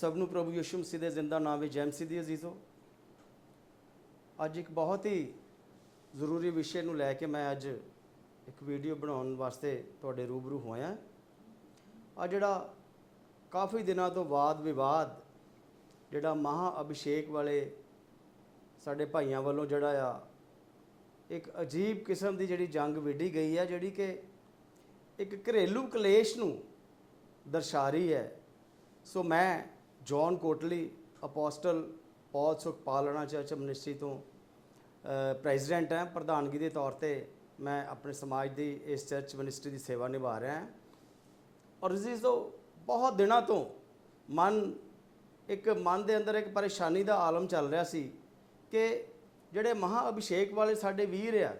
ਸਭ ਨੂੰ ਪ੍ਰਭੂ ਯਿਸੂ ਮਸੀਹ ਦੇ ਜ਼ਿੰਦਾ ਨਾਮ ਵਿੱਚ ਜੈ ਮਸੀਹ ਦੀ ਅਜ਼ੀਜ਼ੋ ਅੱਜ ਇੱਕ ਬਹੁਤ ਹੀ ਜ਼ਰੂਰੀ ਵਿਸ਼ੇ ਨੂੰ ਲੈ ਕੇ ਮੈਂ ਅੱਜ ਇੱਕ ਵੀਡੀਓ ਬਣਾਉਣ ਵਾਸਤੇ ਤੁਹਾਡੇ ਰੂਬਰੂ ਹੋਇਆ। ਆ ਜਿਹੜਾ ਕਾਫੀ ਦਿਨਾਂ ਤੋਂ ਬਾਅਦ ਵਿਵਾਦ, ਜਿਹੜਾ ਮਹਾ ਅਭਿਸ਼ੇਕ ਵਾਲੇ ਸਾਡੇ ਭਾਈਆਂ ਵੱਲੋਂ ਜਿਹੜਾ ਆ, ਇੱਕ ਅਜੀਬ ਕਿਸਮ ਦੀ ਜਿਹੜੀ ਜੰਗ ਵਿੱਢੀ ਗਈ ਹੈ ਜਿਹੜੀ ਕਿ ਇੱਕ ਘਰੇਲੂ ਕਲੇਸ਼ ਨੂੰ ਦਰਸਾ ਰਹੀ ਹੈ। ਸੋ ਮੈਂ ਜੌਨ ਕੋਟਲੀ ਅਪੋਸਟਲ ਪੌਲ ਸੁਖਪਾਲਣਾ ਚਰਚ ਮਿਨਿਸਟਰੀ ਤੋਂ ਪ੍ਰੈਜ਼ੀਡੈਂਟ ਹਾਂ। ਪ੍ਰਧਾਨਗੀ ਦੇ ਤੌਰ ਤੇ ਮੈਂ ਆਪਣੇ ਸਮਾਜ ਦੀ ਇਸ ਚਰਚ ਮਿਨਿਸਟਰੀ ਦੀ ਸੇਵਾ ਨਿਭਾ ਰਿਹਾ ਹਾਂ। ਔਰ ਇਸ ਤੋਂ ਬਹੁਤ ਦਿਨਾਂ ਤੋਂ ਮਨ, ਇੱਕ ਮਨ ਦੇ ਅੰਦਰ ਇੱਕ ਪਰੇਸ਼ਾਨੀ ਦਾ ਆਲਮ ਚੱਲ ਰਿਹਾ ਸੀ ਕਿ ਜਿਹੜੇ ਮਹਾ ਅਭਿਸ਼ੇਕ ਵਾਲੇ ਸਾਡੇ ਵੀਰ ਆ,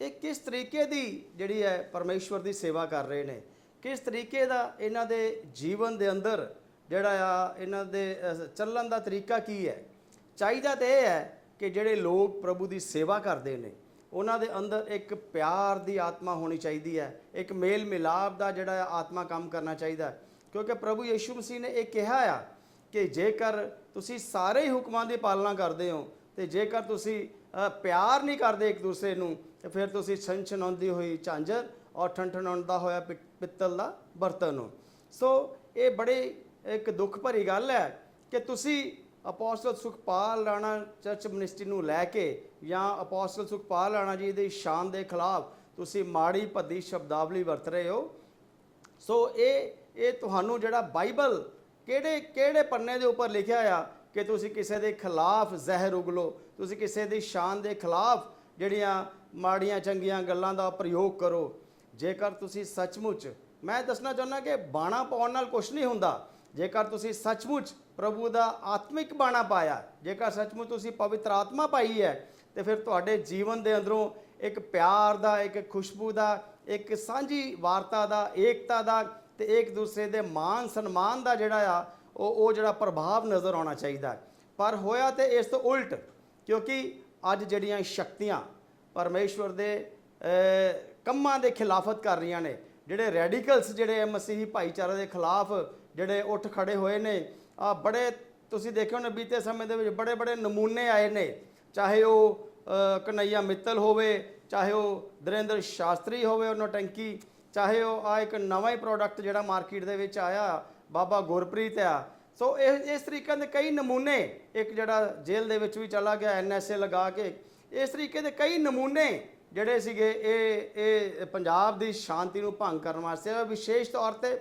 ਇਹ ਕਿਸ ਤਰੀਕੇ ਦੀ ਜਿਹੜੀ ਹੈ ਪਰਮੇਸ਼ਵਰ ਦੀ ਸੇਵਾ ਕਰ ਰਹੇ ਨੇ? ਕਿਸ ਤਰੀਕੇ ਦਾ ਇਹਨਾਂ ਦੇ ਜੀਵਨ ਦੇ ਅੰਦਰ ਜਿਹੜਾ ਆ, ਇਹਨਾਂ ਦੇ ਚੱਲਣ ਦਾ ਤਰੀਕਾ ਕੀ ਹੈ? ਚਾਹੀਦਾ ਤੇ ਇਹ ਹੈ ਕਿ ਜਿਹੜੇ ਲੋਕ ਪ੍ਰਭੂ ਦੀ ਸੇਵਾ ਕਰਦੇ ਨੇ, ਉਹਨਾਂ ਦੇ ਅੰਦਰ ਇੱਕ ਪਿਆਰ ਦੀ ਆਤਮਾ ਹੋਣੀ ਚਾਹੀਦੀ ਹੈ, ਇੱਕ ਮੇਲ ਮਿਲਾਪ ਦਾ ਜਿਹੜਾ ਆਤਮਾ ਕੰਮ ਕਰਨਾ ਚਾਹੀਦਾ ਕਿਉਂਕਿ ਪ੍ਰਭੂ ਯੀਸ਼ੂ ਮਸੀਹ ਨੇ ਇਹ ਕਿਹਾ ਆ ਕਿ ਜੇਕਰ ਤੁਸੀਂ ਸਾਰੇ ਹੀ ਹੁਕਮਾਂ ਦੀ ਪਾਲਣਾ ਕਰਦੇ ਹੋ ਤੇ ਜੇਕਰ ਤੁਸੀਂ ਪਿਆਰ ਨਹੀਂ ਕਰਦੇ ਇੱਕ ਦੂਸਰੇ ਨੂੰ, ਤੇ ਫਿਰ ਤੁਸੀਂ ਛਣਛਣਾਉਂਦੀ ਹੋਈ ਝਾਂਜਰ ਔਰ ਠੰਠਣਾਉਂਦਾ ਹੋਇਆ ਪਿ- ਪਿੱਤਲ ਦਾ ਬਰਤਨ ਹੋ। ਸੋ ਇਹ ਬੜੇ ਇੱਕ ਦੁੱਖ ਭਰੀ ਗੱਲ ਹੈ ਕਿ ਤੁਸੀਂ apostle Sukhpal Rana church ministry ਨੂੰ ਲੈ ਕੇ ਜਾਂ ਅਪੋਸਟਲ ਸੁਖਪਾਲ ਰਾਣਾ ਜੀ ਦੀ ਸ਼ਾਨ ਦੇ ਖਿਲਾਫ ਤੁਸੀਂ ਮਾੜੀ ਭੱਦੀ ਸ਼ਬਦਾਵਲੀ ਵਰਤ ਰਹੇ ਹੋ। ਸੋ ਇਹ ਇਹ ਤੁਹਾਨੂੰ ਜਿਹੜਾ ਬਾਈਬਲ ਕਿਹੜੇ ਕਿਹੜੇ ਪੰਨੇ ਦੇ ਉੱਪਰ ਲਿਖਿਆ ਆ ਕਿ ਤੁਸੀਂ ਕਿਸੇ ਦੇ ਖਿਲਾਫ ਜ਼ਹਿਰ ਉਗਲੋ, ਤੁਸੀਂ ਕਿਸੇ ਦੀ ਸ਼ਾਨ ਦੇ ਖਿਲਾਫ ਜਿਹੜੀਆਂ ਮਾੜੀਆਂ ਚੰਗੀਆਂ ਗੱਲਾਂ ਦਾ ਪ੍ਰਯੋਗ ਕਰੋ। ਜੇਕਰ ਤੁਸੀਂ ਸੱਚਮੁੱਚ, ਮੈਂ ਦੱਸਣਾ ਚਾਹੁੰਦਾ ਕਿ ਬਾਣਾ ਪਾਉਣ ਨਾਲ ਕੁਝ ਨਹੀਂ ਹੁੰਦਾ। ਜੇਕਰ ਤੁਸੀਂ ਸੱਚਮੁੱਚ ਪ੍ਰਭੂ ਦਾ ਆਤਮਿਕ ਬਾਣਾ ਪਾਇਆ, ਜੇਕਰ ਸੱਚਮੁੱਚ ਤੁਸੀਂ ਪਵਿੱਤਰ ਆਤਮਾ ਪਾਈ ਹੈ, ਤੇ ਫਿਰ ਤੁਹਾਡੇ ਜੀਵਨ ਦੇ ਅੰਦਰੋਂ ਇੱਕ ਪਿਆਰ ਦਾ, ਇੱਕ ਖੁਸ਼ਬੂ ਦਾ, ਇੱਕ ਸਾਂਝੀ ਵਾਰਤਾ ਦਾ, ਏਕਤਾ ਦਾ ਤੇ ਇੱਕ ਦੂਸਰੇ ਦੇ ਮਾਨ ਸਨਮਾਨ ਦਾ ਜਿਹੜਾ ਆ, ਉਹ ਉਹ ਜਿਹੜਾ ਪ੍ਰਭਾਵ ਨਜ਼ਰ ਆਉਣਾ ਚਾਹੀਦਾ ਪਰ ਹੋਇਆ ਤੇ ਇਸ ਤੋਂ ਉਲਟ, ਕਿਉਂਕਿ ਅੱਜ ਜਿਹੜੀਆਂ ਸ਼ਕਤੀਆਂ ਪਰਮੇਸ਼ਵਰ ਦੇ ਕੰਮਾਂ ਦੇ ਖਿਲਾਫਤ ਕਰ ਰਹੀਆਂ ਨੇ, ਜਿਹੜੇ ਰੈਡੀਕਲਸ ਜਿਹੜੇ ਮਸੀਹੀ ਭਾਈਚਾਰੇ ਦੇ ਖਿਲਾਫ ਜਿਹੜੇ ਉੱਠ ਖੜੇ ਹੋਏ ਨੇ ਆ ਬੜੇ ਤੁਸੀਂ ਦੇਖਿਓ ਨੇ ਬੀਤੇ ਸਮੇਂ ਦੇ ਵਿੱਚ ਬੜੇ ਬੜੇ ਨਮੂਨੇ ਆਏ ਨੇ। ਚਾਹੇ ਉਹ ਕਨਈਆ ਮਿੱਤਲ ਹੋਵੇ, ਚਾਹੇ ਉਹ ਦਰਿੰਦਰ ਸ਼ਾਸਤਰੀ ਹੋਵੇ ਉਹ ਨੌਟੰਕੀ ਚਾਹੇ ਉਹ ਆ ਇੱਕ ਨਵਾਂ ਹੀ ਪ੍ਰੋਡਕਟ ਜਿਹੜਾ ਮਾਰਕੀਟ ਦੇ ਵਿੱਚ ਆਇਆ, ਬਾਬਾ ਗੁਰਪ੍ਰੀਤ ਆ। ਸੋ ਇਹ, ਇਸ ਤਰੀਕੇ ਦੇ ਕਈ ਨਮੂਨੇ ਇੱਕ ਜਿਹੜਾ ਜੇਲ੍ਹ ਦੇ ਵਿੱਚ ਵੀ ਚਲਾ ਗਿਆ ਐਨਐਸਏ ਲਗਾ ਕੇ। ਇਸ ਤਰੀਕੇ ਦੇ ਕਈ ਨਮੂਨੇ ਜਿਹੜੇ ਸੀਗੇ, ਇਹ ਇਹ ਪੰਜਾਬ ਦੀ ਸ਼ਾਂਤੀ ਨੂੰ ਭੰਗ ਕਰਨ ਵਾਸਤੇ ਵਿਸ਼ੇਸ਼ ਤੌਰ ਤੇ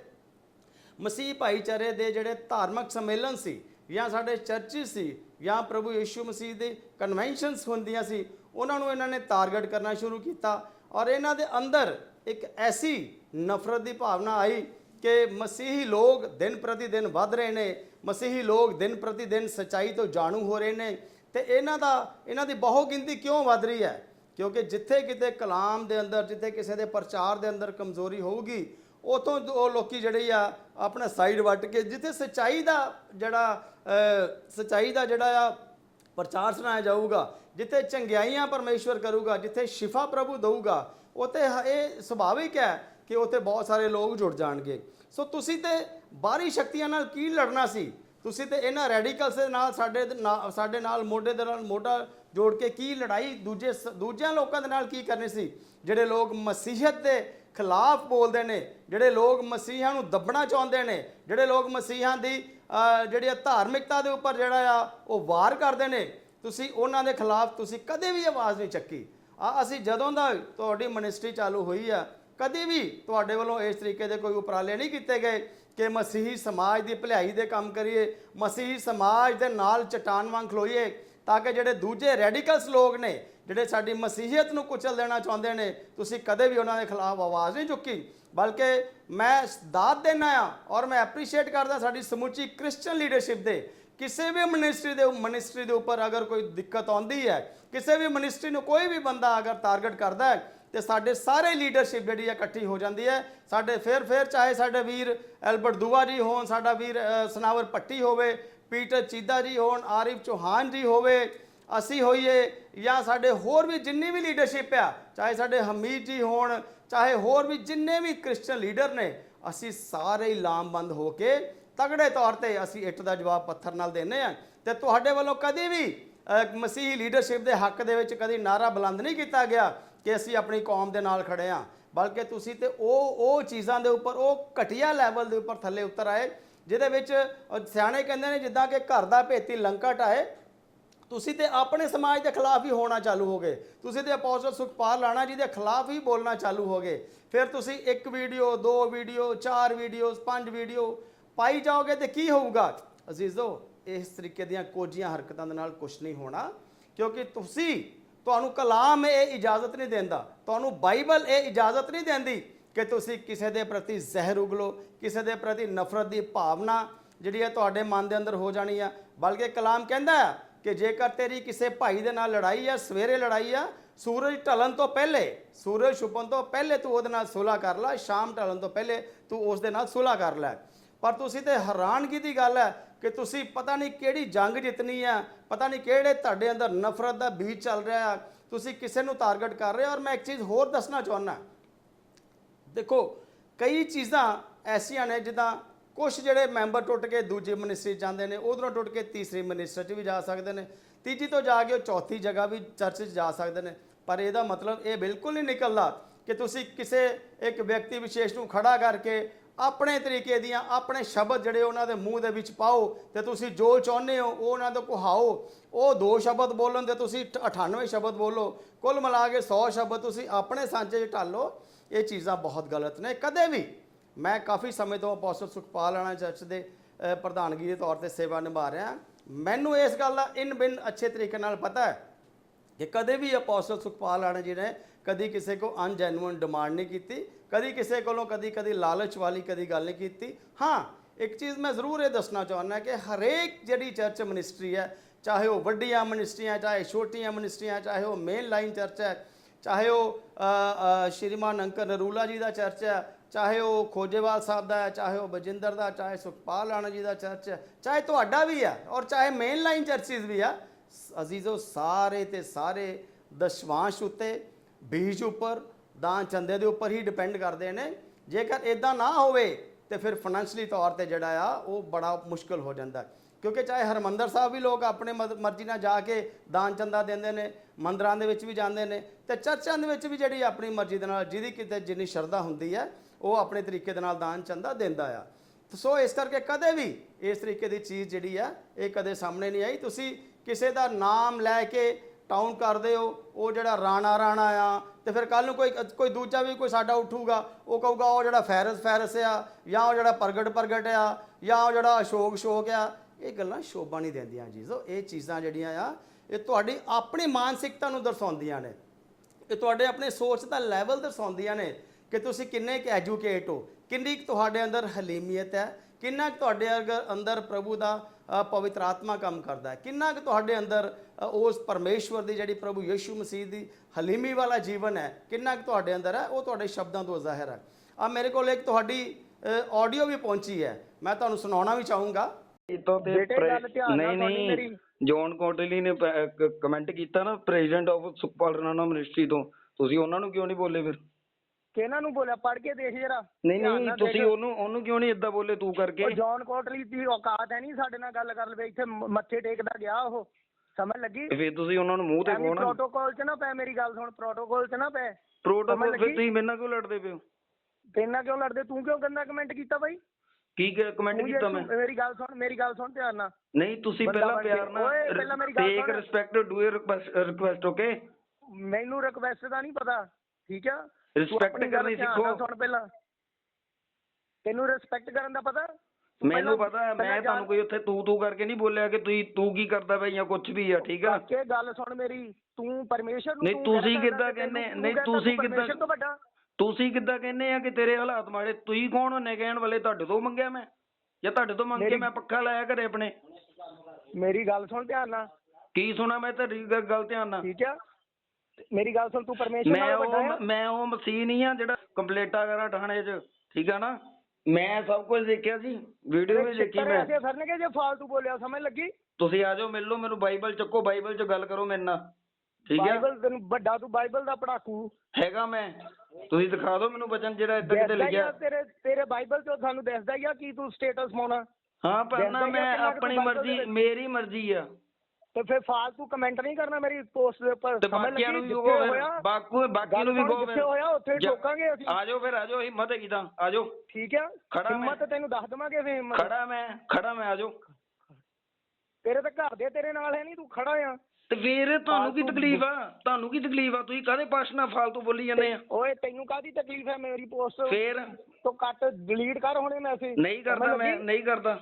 ਮਸੀਹ ਭਾਈਚਾਰੇ ਦੇ ਜਿਹੜੇ ਧਾਰਮਿਕ ਸੰਮੇਲਨ ਸੀ ਜਾਂ ਸਾਡੇ ਚਰਚਿਸ ਸੀ ਜਾਂ ਪ੍ਰਭੂ ਯੀਸ਼ੂ ਮਸੀਹ ਦੇ ਕਨਵੈਨਸ਼ਨਸ ਹੁੰਦੀਆਂ ਸੀ, ਉਹਨਾਂ ਨੂੰ ਇਹਨਾਂ ਨੇ ਟਾਰਗੇਟ ਕਰਨਾ ਸ਼ੁਰੂ ਕੀਤਾ ਔਰ ਇਹਨਾਂ ਦੇ ਅੰਦਰ ਇੱਕ ਐਸੀ ਨਫ਼ਰਤ ਦੀ ਭਾਵਨਾ ਆਈ ਕਿ ਮਸੀਹੀ ਲੋਕ ਦਿਨ ਪ੍ਰਤੀ ਦਿਨ ਵੱਧ ਰਹੇ ਨੇ, ਮਸੀਹੀ ਲੋਕ ਦਿਨ ਪ੍ਰਤੀ ਦਿਨ ਸਚਾਈ ਤੋਂ ਜਾਣੂ ਹੋ ਰਹੇ ਨੇ ਤੇ ਇਹਨਾਂ ਦਾ, ਇਹਨਾਂ ਦੀ ਬਹੁ ਗਿਣਤੀ ਕਿਉਂ ਵੱਧ ਰਹੀ ਹੈ? ਕਿਉਂਕਿ ਜਿੱਥੇ ਕਿਤੇ ਕਲਾਮ ਦੇ ਅੰਦਰ, ਜਿੱਥੇ ਕਿਸੇ ਦੇ ਪ੍ਰਚਾਰ ਦੇ ਅੰਦਰ ਕਮਜ਼ੋਰੀ ਹੋਊਗੀ ਉਤੋਂ ਉਹ ਲੋਕੀ ਜਿਹੜੇ ਆ ਆਪਣਾ ਸਾਈਡ ਵੱਟ ਕੇ ਜਿੱਥੇ ਸਚਾਈ ਦਾ ਜਿਹੜਾ ਅ, ਸਚਾਈ ਦਾ ਜਿਹੜਾ ਆ ਪ੍ਰਚਾਰ ਸੁਣਾਇਆ ਜਾਊਗਾ ਜਿੱਥੇ ਚੰਗਿਆਈਆਂ ਪਰਮੇਸ਼ਵਰ ਕਰੂਗਾ ਜਿੱਥੇ ਸ਼ਿਫਾ ਪ੍ਰਭੂ ਦਊਗਾ ਉਤੇ ਇਹ ਸੁਭਾਵਿਕ ਹੈ ਕਿ ਉਤੇ ਬਹੁਤ ਸਾਰੇ ਲੋਕ ਜੁੜ ਜਾਣਗੇ। ਸੋ ਤੁਸੀਂ ਤੇ ਬਾਹਰੀ ਸ਼ਕਤੀਆਂ ਨਾਲ ਕੀ ਲੜਨਾ ਸੀ? ਤੁਸੀਂ ਤੇ ਇਹਨਾਂ ਰੈਡੀਕਲਸ ਦੇ ਨਾਲ ਸਾਡੇ ਨਾ- ਸਾਡੇ ਨਾਲ ਮੋਢੇ ਦੇ ਨਾਲ ਮੋਢਾ ਜੋੜ ਕੇ ਕੀ ਲੜਾਈ ਦੂਜੇ ਸ- ਦੂਜਿਆਂ ਲੋਕਾਂ ਦੇ ਨਾਲ ਕੀ ਕਰਨੀ ਸੀ? ਜਿਹੜੇ ਲੋਕ ਮਸੀਹਤ ਦੇ ਖਿਲਾਫ ਬੋਲਦੇ ਨੇ, ਜਿਹੜੇ ਲੋਕ ਮਸੀਹਾਂ ਨੂੰ ਦੱਬਣਾ ਚਾਹੁੰਦੇ ਨੇ, ਜਿਹੜੇ ਲੋਕ ਮਸੀਹਾਂ ਦੀ ਜਿਹੜੀ ਆ ਧਾਰਮਿਕਤਾ ਦੇ ਉੱਪਰ ਜਿਹੜਾ ਆ, ਉਹ ਵਾਰ ਕਰਦੇ ਨੇ, ਤੁਸੀਂ ਉਹਨਾਂ ਦੇ ਖਿਲਾਫ ਤੁਸੀਂ ਕਦੇ ਵੀ ਆਵਾਜ਼ ਨਹੀਂ ਚੱਕੀ। ਆ, ਅਸੀਂ ਜਦੋਂ ਦਾ ਤੁਹਾਡੀ ਮਿਨਿਸਟਰੀ ਚਾਲੂ ਹੋਈ ਆ, ਕਦੇ ਵੀ ਤੁਹਾਡੇ ਵੱਲੋਂ ਇਸ ਤਰੀਕੇ ਦੇ ਕੋਈ ਉਪਰਾਲੇ ਨਹੀਂ ਕੀਤੇ ਗਏ ਕਿ ਮਸੀਹੀ ਸਮਾਜ ਦੀ ਭਲਾਈ ਦੇ ਕੰਮ ਕਰੀਏ, ਮਸੀਹੀ ਸਮਾਜ ਦੇ ਨਾਲ ਚਟਾਨ ਵਾਂਗ ਖਲੋਈਏ, ਤਾਂ ਕਿ ਜਿਹੜੇ ਦੂਜੇ ਰੈਡੀਕਲਸ ਲੋਕ ਨੇ ਜਿਹੜੇ ਸਾਡੀ ਮਸੀਹੀਅਤ ਨੂੰ ਕੁਚਲ ਦੇਣਾ ਚਾਹੁੰਦੇ ਨੇ, ਤੁਸੀਂ ਕਦੇ ਵੀ ਉਹਨਾਂ ਦੇ ਖਿਲਾਫ ਆਵਾਜ਼ ਨਹੀਂ ਚੁੱਕੀ। ਬਲਕਿ ਮੈਂ ਦਾਤ ਦੇਣਾ ਆ ਔਰ ਮੈਂ ਐਪਰੀਸ਼ੀਏਟ ਕਰਦਾ ਸਾਡੀ ਸਮੁੱਚੀ ਕ੍ਰਿਸਚੀਅਨ ਲੀਡਰਸ਼ਿਪ ਦੇ। ਕਿਸੇ ਵੀ ਮਿਨਿਸਟਰੀ ਦੇ ਮਿਨਿਸਟਰੀ ਦੇ ਉੱਪਰ ਅਗਰ ਕੋਈ ਦਿੱਕਤ ਆਉਂਦੀ ਹੈ, ਕਿਸੇ ਵੀ ਮਿਨਿਸਟਰੀ ਨੂੰ ਕੋਈ ਵੀ ਬੰਦਾ ਅਗਰ ਟਾਰਗੇਟ ਕਰਦਾ ਹੈ, ਤੇ ਸਾਡੇ ਸਾਰੇ ਲੀਡਰਸ਼ਿਪ ਜਿਹੜੀ ਹੈ ਇਕੱਠੀ ਹੋ ਜਾਂਦੀ ਹੈ। ਸਾਡੇ ਫੇਰ ਫੇਰ ਚਾਹੇ ਸਾਡੇ ਵੀਰ ਐਲਬਰਟ ਦੂਆ ਜੀ ਹੋਣ, ਸਾਡਾ ਵੀਰ ਸਨਾਵਰ ਪੱਟੀ ਹੋਵੇ, ਪੀਟਰ ਚੀਦਾ ਜੀ ਹੋਣ, ਆਰਿਫ ਚੌਹਾਨ ਜੀ ਹੋਵੇ ਅਸੀਂ ਹੋਈਏ ਜਾਂ ਸਾਡੇ ਹੋਰ ਵੀ ਜਿੰਨੀ ਵੀ ਲੀਡਰਸ਼ਿਪ ਆ, ਚਾਹੇ ਸਾਡੇ ਹਮੀਦ ਜੀ ਹੋਣ, ਚਾਹੇ ਹੋਰ ਵੀ ਜਿੰਨੇ ਵੀ ਕ੍ਰਿਸਚੀਅਨ ਲੀਡਰ ਨੇ, ਅਸੀਂ ਸਾਰੇ ਹੀ ਲਾਮਬੰਦ ਹੋ ਕੇ ਤਗੜੇ ਤੌਰ ਤੇ ਅਸੀਂ ਇੱਟ ਦਾ ਜਵਾਬ ਪੱਥਰ ਨਾਲ ਦਿੰਦੇ ਆ। ਤੇ ਤੁਹਾਡੇ ਵੱਲੋਂ ਕਦੇ ਵੀ ਮਸੀਹੀ ਲੀਡਰਸ਼ਿਪ ਦੇ ਹੱਕ ਦੇ ਵਿੱਚ ਕਦੀ ਨਾਰਾ ਬੁਲੰਦ ਨਹੀਂ ਕੀਤਾ ਗਿਆ ਕਿ ਅਸੀਂ ਆਪਣੀ ਕੌਮ ਦੇ ਨਾਲ ਖੜੇ ਆ। ਬਲਕਿ ਤੁਸੀਂ ਤੇ ਉਹ ਉਹ ਚੀਜ਼ਾਂ ਦੇ ਉੱਪਰ, ਉਹ ਘਟੀਆ ਲੈਵਲ ਦੇ ਉੱਪਰ ਥੱਲੇ ਉਤਰ ਆਏ, ਜਿਹਦੇ ਵਿੱਚ ਸਿਆਣੇ ਕਹਿੰਦੇ ਨੇ ਜਿੱਦਾਂ ਕਿ ਘਰ ਦਾ ਭੇਤੀ ਲੰਕਾ ਢਾਏ ਤੁਸੀਂ ਤੇ ਆਪਣੇ ਸਮਾਜ ਦੇ ਖਿਲਾਫ ਹੀ ਹੋਣਾ ਚਾਲੂ ਹੋ ਗਏ। ਤੁਸੀਂ ਤੇ ਅਪੋਸਟਲ ਸੁਖਪਾਲ ਲਾਣਾ ਜੀ ਦੇ ਖਿਲਾਫ ਹੀ ਬੋਲਣਾ ਚਾਲੂ ਹੋ ਗਏ। ਫਿਰ ਤੁਸੀਂ ਇੱਕ ਵੀਡੀਓ, ਦੋ ਵੀਡੀਓ, ਚਾਰ ਵੀਡੀਓਜ਼ ਪੰਜ ਵੀਡੀਓ ਪਾਈ ਜਾਓਗੇ ਤੇ ਕੀ ਹੋਊਗਾ? ਅਜ਼ੀਜ਼ੋ, ਇਸ ਤਰੀਕੇ ਦੀਆਂ ਕੋਝੀਆਂ ਹਰਕਤਾਂ ਦੇ ਨਾਲ ਕੁਝ ਨਹੀਂ ਹੋਣਾ, ਕਿਉਂਕਿ ਤੁਸੀਂ, ਤੁਹਾਨੂੰ ਕਲਾਮ ਇਹ ਇਜਾਜ਼ਤ ਨਹੀਂ ਦਿੰਦਾ। ਤੁਹਾਨੂੰ ਬਾਈਬਲ ਇਹ ਇਜਾਜ਼ਤ ਨਹੀਂ ਦਿੰਦੀ ਕਿ ਤੁਸੀਂ ਕਿਸੇ ਦੇ ਪ੍ਰਤੀ ਜ਼ਹਿਰ ਉਗਲੋ, ਕਿਸੇ ਦੇ ਪ੍ਰਤੀ ਨਫ਼ਰਤ ਦੀ ਭਾਵਨਾ ਜਿਹੜੀ ਹੈ ਤੁਹਾਡੇ ਮਨ ਦੇ ਅੰਦਰ ਹੋ ਜਾਣੀ ਆ। ਬਲਕਿ ਕਲਾਮ ਕਹਿੰਦਾ ਹੈ ਕਿ ਜੇਕਰ ਤੇਰੀ ਕਿਸੇ ਭਾਈ ਦੇ ਨਾਲ ਲੜਾਈ ਆ, ਸਵੇਰੇ ਲੜਾਈ ਆ, ਸੂਰਜ ਢਲਣ ਤੋਂ ਪਹਿਲੇ, ਸੂਰਜ ਛੁਪਣ ਤੋਂ ਪਹਿਲੇ ਤੂੰ ਉਹਦੇ ਨਾਲ ਸੁਲਾ ਕਰ ਲੈ, ਸ਼ਾਮ ਢਲਣ ਤੋਂ ਪਹਿਲੇ ਤੂੰ ਉਸ ਦੇ ਨਾਲ ਸੁਲਾ ਕਰ ਲੈ। ਪਰ ਤੁਸੀਂ ਤੇ ਹੈਰਾਨਗੀ ਦੀ ਗੱਲ ਹੈ ਕਿ ਤੁਸੀਂ ਪਤਾ ਨਹੀਂ ਕਿਹੜੀ ਜੰਗ ਜਿੱਤਣੀ ਆ, ਪਤਾ ਨਹੀਂ ਕਿਹੜੇ ਤੁਹਾਡੇ ਅੰਦਰ ਨਫ਼ਰਤ ਦਾ ਬੀਜ ਚੱਲ ਰਿਹਾ ਆ, ਤੁਸੀਂ ਕਿਸੇ ਨੂੰ ਟਾਰਗੇਟ ਕਰ ਰਹੇ ਹੋ। ਔਰ ਮੈਂ ਇੱਕ ਚੀਜ਼ ਹੋਰ ਦੱਸਣਾ ਚਾਹੁੰਦਾ। ਦੇਖੋ, ਕਈ ਚੀਜ਼ਾਂ ਐਸੀਆਂ ਨੇ ਜਿੱਦਾਂ ਕੁਝ ਜਿਹੜੇ ਮੈਂਬਰ ਟੁੱਟ ਕੇ ਦੂਜੇ ਮਿਨਿਸਟਰੀ 'ਚ ਜਾਂਦੇ ਨੇ, ਉਧਰੋਂ ਟੁੱਟ ਕੇ ਤੀਸਰੀ ਮਿਨਿਸਟਰ 'ਚ ਵੀ ਜਾ ਸਕਦੇ ਨੇ। ਤੀਜੀ ਤੋਂ ਜਾ ਕੇ ਉਹ ਚੌਥੀ ਜਗ੍ਹਾ ਵੀ ਚਰਚ 'ਚ ਜਾ ਸਕਦੇ ਨੇ। ਪਰ ਇਹਦਾ ਮਤਲਬ ਇਹ ਬਿਲਕੁਲ ਨਹੀਂ ਨਿਕਲਦਾ ਕਿ ਤੁਸੀਂ ਕਿਸੇ ਇੱਕ ਵਿਅਕਤੀ ਵਿਸ਼ੇਸ਼ ਨੂੰ ਖੜਾ ਕਰਕੇ ਆਪਣੇ ਤਰੀਕੇ ਦੀਆਂ, ਆਪਣੇ ਸ਼ਬਦ ਜਿਹੜੇ ਉਹਨਾਂ ਦੇ ਮੂੰਹ ਦੇ ਵਿੱਚ ਪਾਓ ਤੇ ਤੁਸੀਂ ਜੋ ਚਾਹੁੰਦੇ ਹੋ, ਉਹ ਉਹਨਾਂ ਤੋਂ ਕਹਾਓ। ਉਹ ਦੋ ਸ਼ਬਦ ਬੋਲਣ ਤੇ ਤੁਸੀਂ 98 ਸ਼ਬਦ ਬੋਲੋ। ਕੁੱਲ ਮਿਲਾ ਕੇ 100 ਸ਼ਬਦ ਤੁਸੀਂ ਆਪਣੇ ਸਾਂਝੇ 'ਚ ਢਾਲੋ। ਇਹ ਚੀਜ਼ਾਂ ਬਹੁਤ ਗਲਤ ਨੇ। ਕਦੇ ਵੀ ਮੈਂ ਕਾਫੀ ਸਮੇਂ ਤੋਂ ਅਪੋਸਟਲ ਸੁਖਪਾਲ ਰਾਣਾ ਚਰਚ ਦੇ ਪ੍ਰਧਾਨਗੀ ਦੇ ਤੌਰ ਤੇ ਸੇਵਾ ਨਿਭਾ ਰਿਹਾ। ਮੈਨੂੰ ਇਸ ਗੱਲ ਦਾ ਇਨ ਬਿਨ ਅੱਛੇ ਤਰੀਕੇ ਨਾਲ ਪਤਾ ਹੈ ਕਿ ਕਦੇ ਵੀ ਅਪੋਸਟਲ ਸੁਖਪਾਲ ਰਾਣਾ ਜੀ ਨੇ ਕਦੀ ਕਿਸੇ ਕੋ ਅਨਜੈਨੂਇਨ ਡਿਮਾਂਡ ਨਹੀਂ ਕੀਤੀ, ਕਦੀ ਕਿਸੇ ਕੋਲੋਂ ਕਦੀ ਕਦੀ ਲਾਲਚ ਵਾਲੀ ਕਦੀ ਗੱਲ ਨਹੀਂ ਕੀਤੀ। ਹਾਂ, ਇੱਕ ਚੀਜ਼ ਮੈਂ ਜ਼ਰੂਰ ਇਹ ਦੱਸਣਾ ਚਾਹੁੰਦਾ ਕਿ ਹਰੇਕ ਜਿਹੜੀ ਚਰਚ ਮਿਨਿਸਟਰੀ ਹੈ, ਚਾਹੇ ਉਹ ਵੱਡੀਆਂ ਮਿਨਿਸਟਰੀਆਂ ਚਾਹੇ ਛੋਟੀਆਂ ਮਿਨਿਸਟਰੀਆਂ ਚਾਹੇ ਉਹ ਮੇਨ ਲਾਈਨ ਚਰਚ ਹੈ, ਚਾਹੇ ਉਹ ਸ਼੍ਰੀਮਾਨ ਅੰਕਰ ਨਰੂਲਾ ਜੀ ਦਾ ਚਰਚ ਹੈ ਚਾਹੇ ਉਹ ਖੋਜੇਵਾਲ ਸਾਹਿਬ ਦਾ ਹੈ, ਚਾਹੇ ਉਹ ਬਜਿੰਦਰ ਦਾ, ਚਾਹੇ ਸੁਖਪਾਲ ਰਾਣਾ ਜੀ ਦਾ ਚਰਚ ਹੈ, ਚਾਹੇ ਤੁਹਾਡਾ ਵੀ ਹੈ ਔਰ ਚਾਹੇ ਮੇਨ ਲਾਈਨ ਚਰਚਿਸ ਵੀ ਆ ਸ- ਅਜ਼ੀਜ਼ੋ ਸਾਰੇ ਤੇ ਸਾਰੇ ਦਸ਼ਵਾਂਸ਼ ਉੱਤੇ ਬੀਜ ਉੱਪਰ, ਦਾਨ ਚੰਦੇ ਦੇ ਉੱਪਰ ਹੀ ਡਿਪੈਂਡ ਕਰਦੇ ਨੇ। ਜੇਕਰ ਇਦਾਂ ਨਾ ਹੋਵੇ ਤੇ ਫਿਰ ਫਾਈਨੈਂਸ਼ਲੀ ਤੌਰ ਤੇ ਜਿਹੜਾ ਆ, ਉਹ ਬੜਾ ਮੁਸ਼ਕਲ ਹੋ ਜਾਂਦਾ ਕਿਉਂਕਿ ਚਾਹੇ ਹਰਮੰਦਰ ਸਾਹਿਬ ਵੀ ਲੋਕ ਆਪਣੇ ਮਰ- ਮਰਜ਼ੀ ਨਾਲ ਜਾ ਕੇ ਦਾਨ ਚੰਦਾ ਦਿੰਦੇ ਨੇ, ਮੰਦਰਾਂ ਦੇ ਵਿੱਚ ਵੀ ਜਾਂਦੇ ਨੇ, ਤੇ ਚਰਚਾਂ ਦੇ ਵਿੱਚ ਵੀ ਜਿਹੜੀ ਆਪਣੀ ਮਰਜ਼ੀ ਦੇ ਨਾਲ, ਜਿਹਦੀ ਕਿਤੇ ਜਿੰਨੀ ਸ਼ਰਧਾ ਹੁੰਦੀ ਹੈ ਉਹ ਆਪਣੇ ਤਰੀਕੇ ਦੇ ਨਾਲ ਦਾਨ ਚੰਦਾ ਦਿੰਦਾ ਆ। ਸੋ ਇਸ ਕਰਕੇ ਕਦੇ ਵੀ ਇਸ ਤਰੀਕੇ ਦੀ ਚੀਜ਼ ਜਿਹੜੀ ਆ, ਇਹ ਕਦੇ ਸਾਹਮਣੇ ਨਹੀਂ ਆਈ। ਤੁਸੀਂ ਕਿਸੇ ਦਾ ਨਾਮ ਲੈ ਕੇ ਟਾਊਨ ਕਰਦੇ ਹੋ, ਉਹ ਜਿਹੜਾ ਰਾਣਾ ਰਾਣਾ ਆ, ਤੇ ਫਿਰ ਕੱਲ ਨੂੰ ਕੋਈ ਕੋਈ ਦੂਜਾ ਵੀ ਕੋਈ ਸਾਡਾ ਉੱਠੂਗਾ, ਉਹ ਕਹੂਗਾ, ਉਹ ਜਿਹੜਾ ਫੈਰਸ ਫੈਰਸ ਆ, ਜਾਂ ਉਹ ਜਿਹੜਾ ਪ੍ਰਗਟ ਪ੍ਰਗਟ ਆ, ਜਾਂ ਉਹ ਜਿਹੜਾ ਅਸ਼ੋਕ ਸ਼ੋਕ ਆ। ਇਹ ਗੱਲਾਂ ਸ਼ੋਭਾ ਨਹੀਂ ਦਿੰਦੀਆਂ ਜੀ। ਸੋ ਇਹ ਚੀਜ਼ਾਂ ਜਿਹੜੀਆਂ ਆ, ਇਹ ਤੁਹਾਡੀ ਆਪਣੀ ਮਾਨਸਿਕਤਾ ਨੂੰ ਦਰਸਾਉਂਦੀਆਂ ਨੇ। ਇਹ ਤੁਹਾਡੇ ਆਪਣੇ ਸੋਚ ਦਾ ਲੈਵਲ ਦਰਸਾਉਂਦੀਆਂ ਨੇ। ਕਿ ਤੁਸੀਂ ਕਿੰਨੇ ਕੁ ਐਜੂਕੇਟ ਹੋ? ਕਿੰਨੀ ਕੁ ਤੁਹਾਡੇ ਅੰਦਰ ਹਲੀਮੀਅਤ ਹੈ? ਕਿੰਨਾ ਕੁ ਤੁਹਾਡੇ ਅੰਦਰ ਪ੍ਰਭੂ ਦਾ ਪਵਿੱਤਰ ਆਤਮਾ ਕੰਮ ਕਰਦਾ ਹੈ? ਕਿੰਨਾ ਕੁ ਤੁਹਾਡੇ ਅੰਦਰ ਉਸ ਪਰਮੇਸ਼ਵਰ ਦੀ ਜਿਹੜੀ ਪ੍ਰਭੂ ਯੀਸ਼ੂ ਮਸੀਹ ਦੀ ਹਲੀਮੀ ਵਾਲਾ ਜੀਵਨ ਹੈ ਕਿੰਨਾ ਕੁ ਤੁਹਾਡੇ ਅੰਦਰ ਹੈ? ਉਹ ਤੁਹਾਡੇ ਸ਼ਬਦਾਂ ਤੋਂ ਜ਼ਾਹਿਰ ਹੈ। ਆ ਮੇਰੇ ਕੋਲ ਇੱਕ ਤੁਹਾਡੀ ਆਡੀਓ ਵੀ ਪਹੁੰਚੀ ਹੈ। ਮੈਂ ਤੁਹਾਨੂੰ ਸੁਣਾਉਣਾ ਵੀ ਚਾਹੂੰਗਾ। ਤੇ ਨਹੀਂ। ਨਹੀਂ। ਜੌਨ ਕੋਟਲੀ ਨੇ ਕਮੈਂਟ ਕੀਤਾ ਨਾ president of Sukhpal Rana ministry ਤੋਂ। ਤੁਸੀਂ ਉਹਨਾਂ ਨੂੰ ਕਿਉਂ ਨਹੀਂ ਬੋਲੇ ਫਿਰ? ਕਿਹਨਾਂ ਨੂੰ ਬੋਲਿਆ ਪੜ ਕੇ ਦੇਖ ਜਰਾ। ਨਹੀਂ ਨਹੀਂ ਤੁਸੀਂ ਉਹਨੂੰ ਉਹਨੂੰ ਕਿਉਂ ਨਹੀਂ ਇਦਾਂ ਬੋਲੇ ਤੂੰ ਕਰਕੇ? ਜੌਨ ਕੋਟਲੀ ਦੀ ਔਕਾਤ ਹੈ ਨਹੀਂ ਸਾਡੇ ਨਾਲ ਗੱਲ ਕਰ ਲਵੇ ਇੱਥੇ ਮੱਥੇ ਟੇਕਦਾ ਗਿਆ ਉਹ। ਸਮਝ ਲੱਗੀ? ਫਿਰ ਤੁਸੀਂ ਉਹਨਾਂ ਨੂੰ ਮੂੰਹ ਤੇ ਕਹੋ ਨਾ? ਪ੍ਰੋਟੋਕਾਲ 'ਚ ਨਾ ਪੈ ਮੇਰੀ ਗੱਲ ਸੁਣ ਪ੍ਰੋਟੋਕਾਲ 'ਚ ਨਾ ਪੈ। ਪ੍ਰੋਟੋਕਾਲ ਫਿਰ? ਤੁਸੀਂ ਮੇਰੇ ਨਾਲ ਕਿਉਂ ਲੜਦੇ ਪਏ ਹੋ? ਤੇਨਾਂ ਕਿਉਂ ਲੜਦੇ? ਤੂੰ ਕਿਉਂ ਗੰਦਾ ਕਮੈਂਟ ਕੀਤਾ ਬਾਈ? ਕੀ ਕਮੈਂਟ ਕੀਤਾ ਮੈਂ? ਮੇਰੀ ਗੱਲ ਸੁਣ ਮੇਰੀ ਗੱਲ ਸੁਣ ਧਿਆਨ ਨਾਲ। ਨਹੀਂ ਤੁਸੀਂ ਪਹਿਲਾਂ ਪਿਆਰ ਨਾਲ ਓਏ, ਪਹਿਲਾਂ ਮੇਰੀ ਗੱਲ take. Respect do your request okay ਮੈਨੂੰ ਰਿਕਵੈਸਟ ਦਾ ਨਹੀਂ ਪਤਾ ਠੀਕ ਆ? ਰਿਸਪੈਕਟ ਆਪਣੀ ਗੱਲ ਕਰਨੀ ਧਿਆਨ ਨਾਲ ਸਿੱਖੋ ਸੁਣ ਪਹਿਲਾਂ। ਤੈਨੂੰ ਰਿਸਪੈਕਟ ਕਰਨ ਦਾ ਪਤਾ? ਤੂੰ ਮੈਨੂੰ ਪਹਿਲਾਂ- ਪਤਾ ਹੈ ਪਹਿਲਾਂ ਮੈਂ ਤੁਹਾਨੂੰ ਕੋਈ ਉੱਥੇ ਤੂੰ ਤੂੰ ਕਰਕੇ ਨਹੀਂ ਬੋਲਿਆ ਕਿ ਤੁਸੀਂ ਤੂੰ ਕੀ ਕਰਦਾ ਬਈ ਜਾਂ ਕੁਝ ਵੀ ਆ ਠੀਕ ਆ? ਕਾਕੇ ਗੱਲ ਸੁਣ ਮੇਰੀ। ਤੂੰ ਪਰਮੇਸ਼ਰ ਨੂੰ ਨਹੀਂ, ਤੂੰ ਤੁਸੀਂ ਕਿੱਦਾਂ ਤੈਨੂੰ- ਕਹਿੰਦੇ- ਤੂੰ ਨਹੀਂ, ਕਹਿੰਦਾ ਤੁਸੀਂ ਤੂੰ ਕਿੱਦਾਂ- ਪਰਮੇਸ਼ਰ ਤੋਂ ਵੱਡਾ। ਤੁਸੀਂ ਕਿੱਦਾਂ ਕਹਿੰਦੇ ਆ ਕਿ ਤੇਰੇ ਹਾਲਾਤ ਮਾੜੇ? ਤੁਸੀਂ ਕੌਣ ਹੁੰਨੇ ਕਹਿਣ ਵਾਲੇ ਤੁਹਾਡੇ ਤੋਂ ਮੰਗਿਆ ਮੈਂ? ਜਾਂ ਤੁਹਾਡੇ ਤੋਂ ਮੰਗ ਕੇ ਮੇਰੀ- ਮੈਂ ਪੱਖਾ ਲਾਇਆ ਘਰੇ ਆਪਣੇ? ਮੇਰੀ ਗੱਲ ਸੁਣ ਧਿਆਨ ਨਾਲ। ਕੀ ਸੁਣਾ ਮੈਂ ਗ- ਗੱਲ ਧਿਆਨ ਨਾਲ? ਠੀਕ ਆ? ਮੇਰੀ ਗੱਲ ਸੁਣ ਤੂੰ ਪਰਮੇਸ਼ਰ ਮੈਂ ਨਾਲ ਵੱਡਾ ਆ। ਉਹ ਮੈਂ ਉਹ ਮਸੀਹ ਨਹੀਂ ਆ ਜਿਹੜਾ ਕੰਪਲੇਟਾ ਕਰਾਂ ਥਾਣੇ 'ਚ ਠੀਕ ਆ ਨਾ? ਮੈਂ ਸਭ ਕੁਝ ਦੇਖਿਆ ਸੀ ਵੀਡੀਓ ਵੀ ਦੇਖੀ ਮੈਂ। ਐਸੇ ਫਿਰਨਗੇ ਜੇ ਫਾਲਤੂ ਬੋਲਿਆ ਸਮਝ ਲੱਗੀ? ਤੁਸੀਂ ਆ ਜਾਓ ਮਿਲ ਲਓ ਮੈਨੂੰ ਬਾਈਬਲ ਚੱਕੋ ਬਾਈਬਲ 'ਚ ਗੱਲ ਕਰੋ ਮੇਰੇ ਨਾਲ ਠੀਕ ਆ? ਬਾਈਬਲ ਤੈਨੂੰ ਵੱਡਾ ਤੂੰ ਬਾਈਬਲ ਦਾ ਪੜਾਕੂ। ਹੈਗਾ ਮੈਂ ਤੁਸੀਂ ਦਿਖਾ ਦਿਓ ਮੈਨੂੰ ਬਚਨ ਜਿਹੜਾ ਇੱਦਾਂ ਕਿਤੇ ਹੀ ਲਿਖਿਆ। ਤੇਰੇ ਤੇਰੇ ਬਾਈਬਲ ਚੋਂ ਸਾਨੂੰ ਦਿਸਦਾ ਹੀ ਆ ਕੀ ਤੂੰ ਸਟੇਟਸ ਪਾਉਣਾ। ਹਾਂ ਹੀ ਆ ਮੈਂ ਆਪਣੀ ਮਰਜ਼ੀ ਮੇਰੀ ਮਰਜ਼ੀ ਆ। ਤੇ ਫਿਰ ਫਾਲਤੂ ਕਮੈਂਟ ਨਹੀਂ ਕਰਨਾ ਮੇਰੀ ਪੋਸਟ ਦੇ ਉੱਪਰ। ਤੇ ਸਮਝ ਬਾਕੀਆਂ ਨੂੰ ਲੱਗੀ? ਵੀ ਜਿੱਥੇ ਕਹੋ ਫਿਰ ਹੋਇਆ, ਬਾਕੂ ਬਾਕੀ ਨੂੰ ਵੀ ਕਹੋ ਜਿੱਥੇ ਹੋਇਆ ਉੱਥੇ ਜਾ- ਠੋਕਾਂਗੇ ਅਸੀਂ। ਆ ਜਾਓ ਫਿਰ ਆ ਜਾਓ ਹਿੰਮਤ ਹੈਗੀ ਤਾਂ ਆ ਜਾਓ। ਠੀਕ ਆ? ਖੜਾ ਮੈਂ। ਹਿੰਮਤ ਤੈਨੂੰ ਦੱਸ ਦਵਾਂਗੇ ਫੇ ਹਿੰਮਤ। ਖੜਾ ਮੈਂ ਖੜਾ ਮੈਂ ਆ ਜਾਓ। ਤੇਰੇ ਤਾਂ ਘਰ ਦੇ ਤੇਰੇ ਨਾਲ ਹੈ ਨਹੀਂ ਤੂੰ ਖੜਾ ਆ। ਤੇ ਫਿਰ ਤੁਹਾਨੂੰ ਕੀ ਤਕਲੀਫ ਆ? ਤੁਹਾਨੂੰ ਕੀ ਤਕਲੀਫ ਆ? ਤੁਸੀਂ ਕਾਹਦੇ ਪਾਸ ਨਾਲ ਫਾਲਤੂ ਬੋਲੀ ਜਾਂਦੇ ਆ? ਓਏ ਤੈਨੂੰ ਕਾਹਦੀ ਤਕਲੀਫ ਹੈ ਮੇਰੀ ਪੋਸਟ ਫੇਰ? ਤੋਂ ਕੱਟ ਡਿਲੀਟ ਕਰ ਹੁਣੇ ਮੈਸੇਜ। ਨਹੀਂ ਕਰਦਾ ਮੈਂ ਨਹੀਂ ਕਰਦਾ।